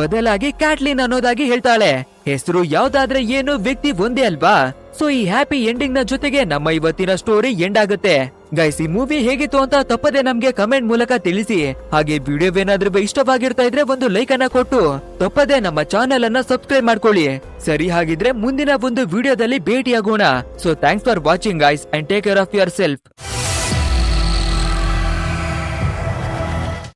ಬದಲಾಗಿ ಕ್ಯಾಟ್ಲಿನ್ ಅನ್ನೋದಾಗಿ ಹೇಳ್ತಾಳೆ. ಹೆಸರು ಯಾವ್ದಾದ್ರೆ ಏನು ವ್ಯಕ್ತಿ ಒಂದೇ ಅಲ್ವಾ? ಸೊ ಈ ಹ್ಯಾಪಿ ಎಂಡಿಂಗ್ನ ಜೊತೆಗೆ ನಮ್ಮ ಇವತ್ತಿನ ಸ್ಟೋರಿ ಎಂಡ್ ಆಗುತ್ತೆ. ಗೈಸ್ ಈ ಮೂವಿ ಹೇಗಿತ್ತು ಅಂತ ತಪ್ಪದೆ ನಮ್ಗೆ ಕಮೆಂಟ್ ಮೂಲಕ ತಿಳಿಸಿ. ಹಾಗೆ ವಿಡಿಯೋ ಏನಾದ್ರೂ ಇಷ್ಟವಾಗಿರ್ತಾ ಇದ್ರೆ ಒಂದು ಲೈಕ್ ಅನ್ನ ಕೊಟ್ಟು. ತಪ್ಪದೆ ನಮ್ಮ ಚಾನೆಲ್ ಅನ್ನ ಸಬ್ಸ್ಕ್ರೈಬ್ ಮಾಡ್ಕೊಳ್ಳಿ. ಸರಿ ಹಾಗಿದ್ರೆ ಮುಂದಿನ ಒಂದು ವಿಡಿಯೋದಲ್ಲಿ ಭೇಟಿಯಾಗೋಣ. So thanks for watching guys and take care of yourself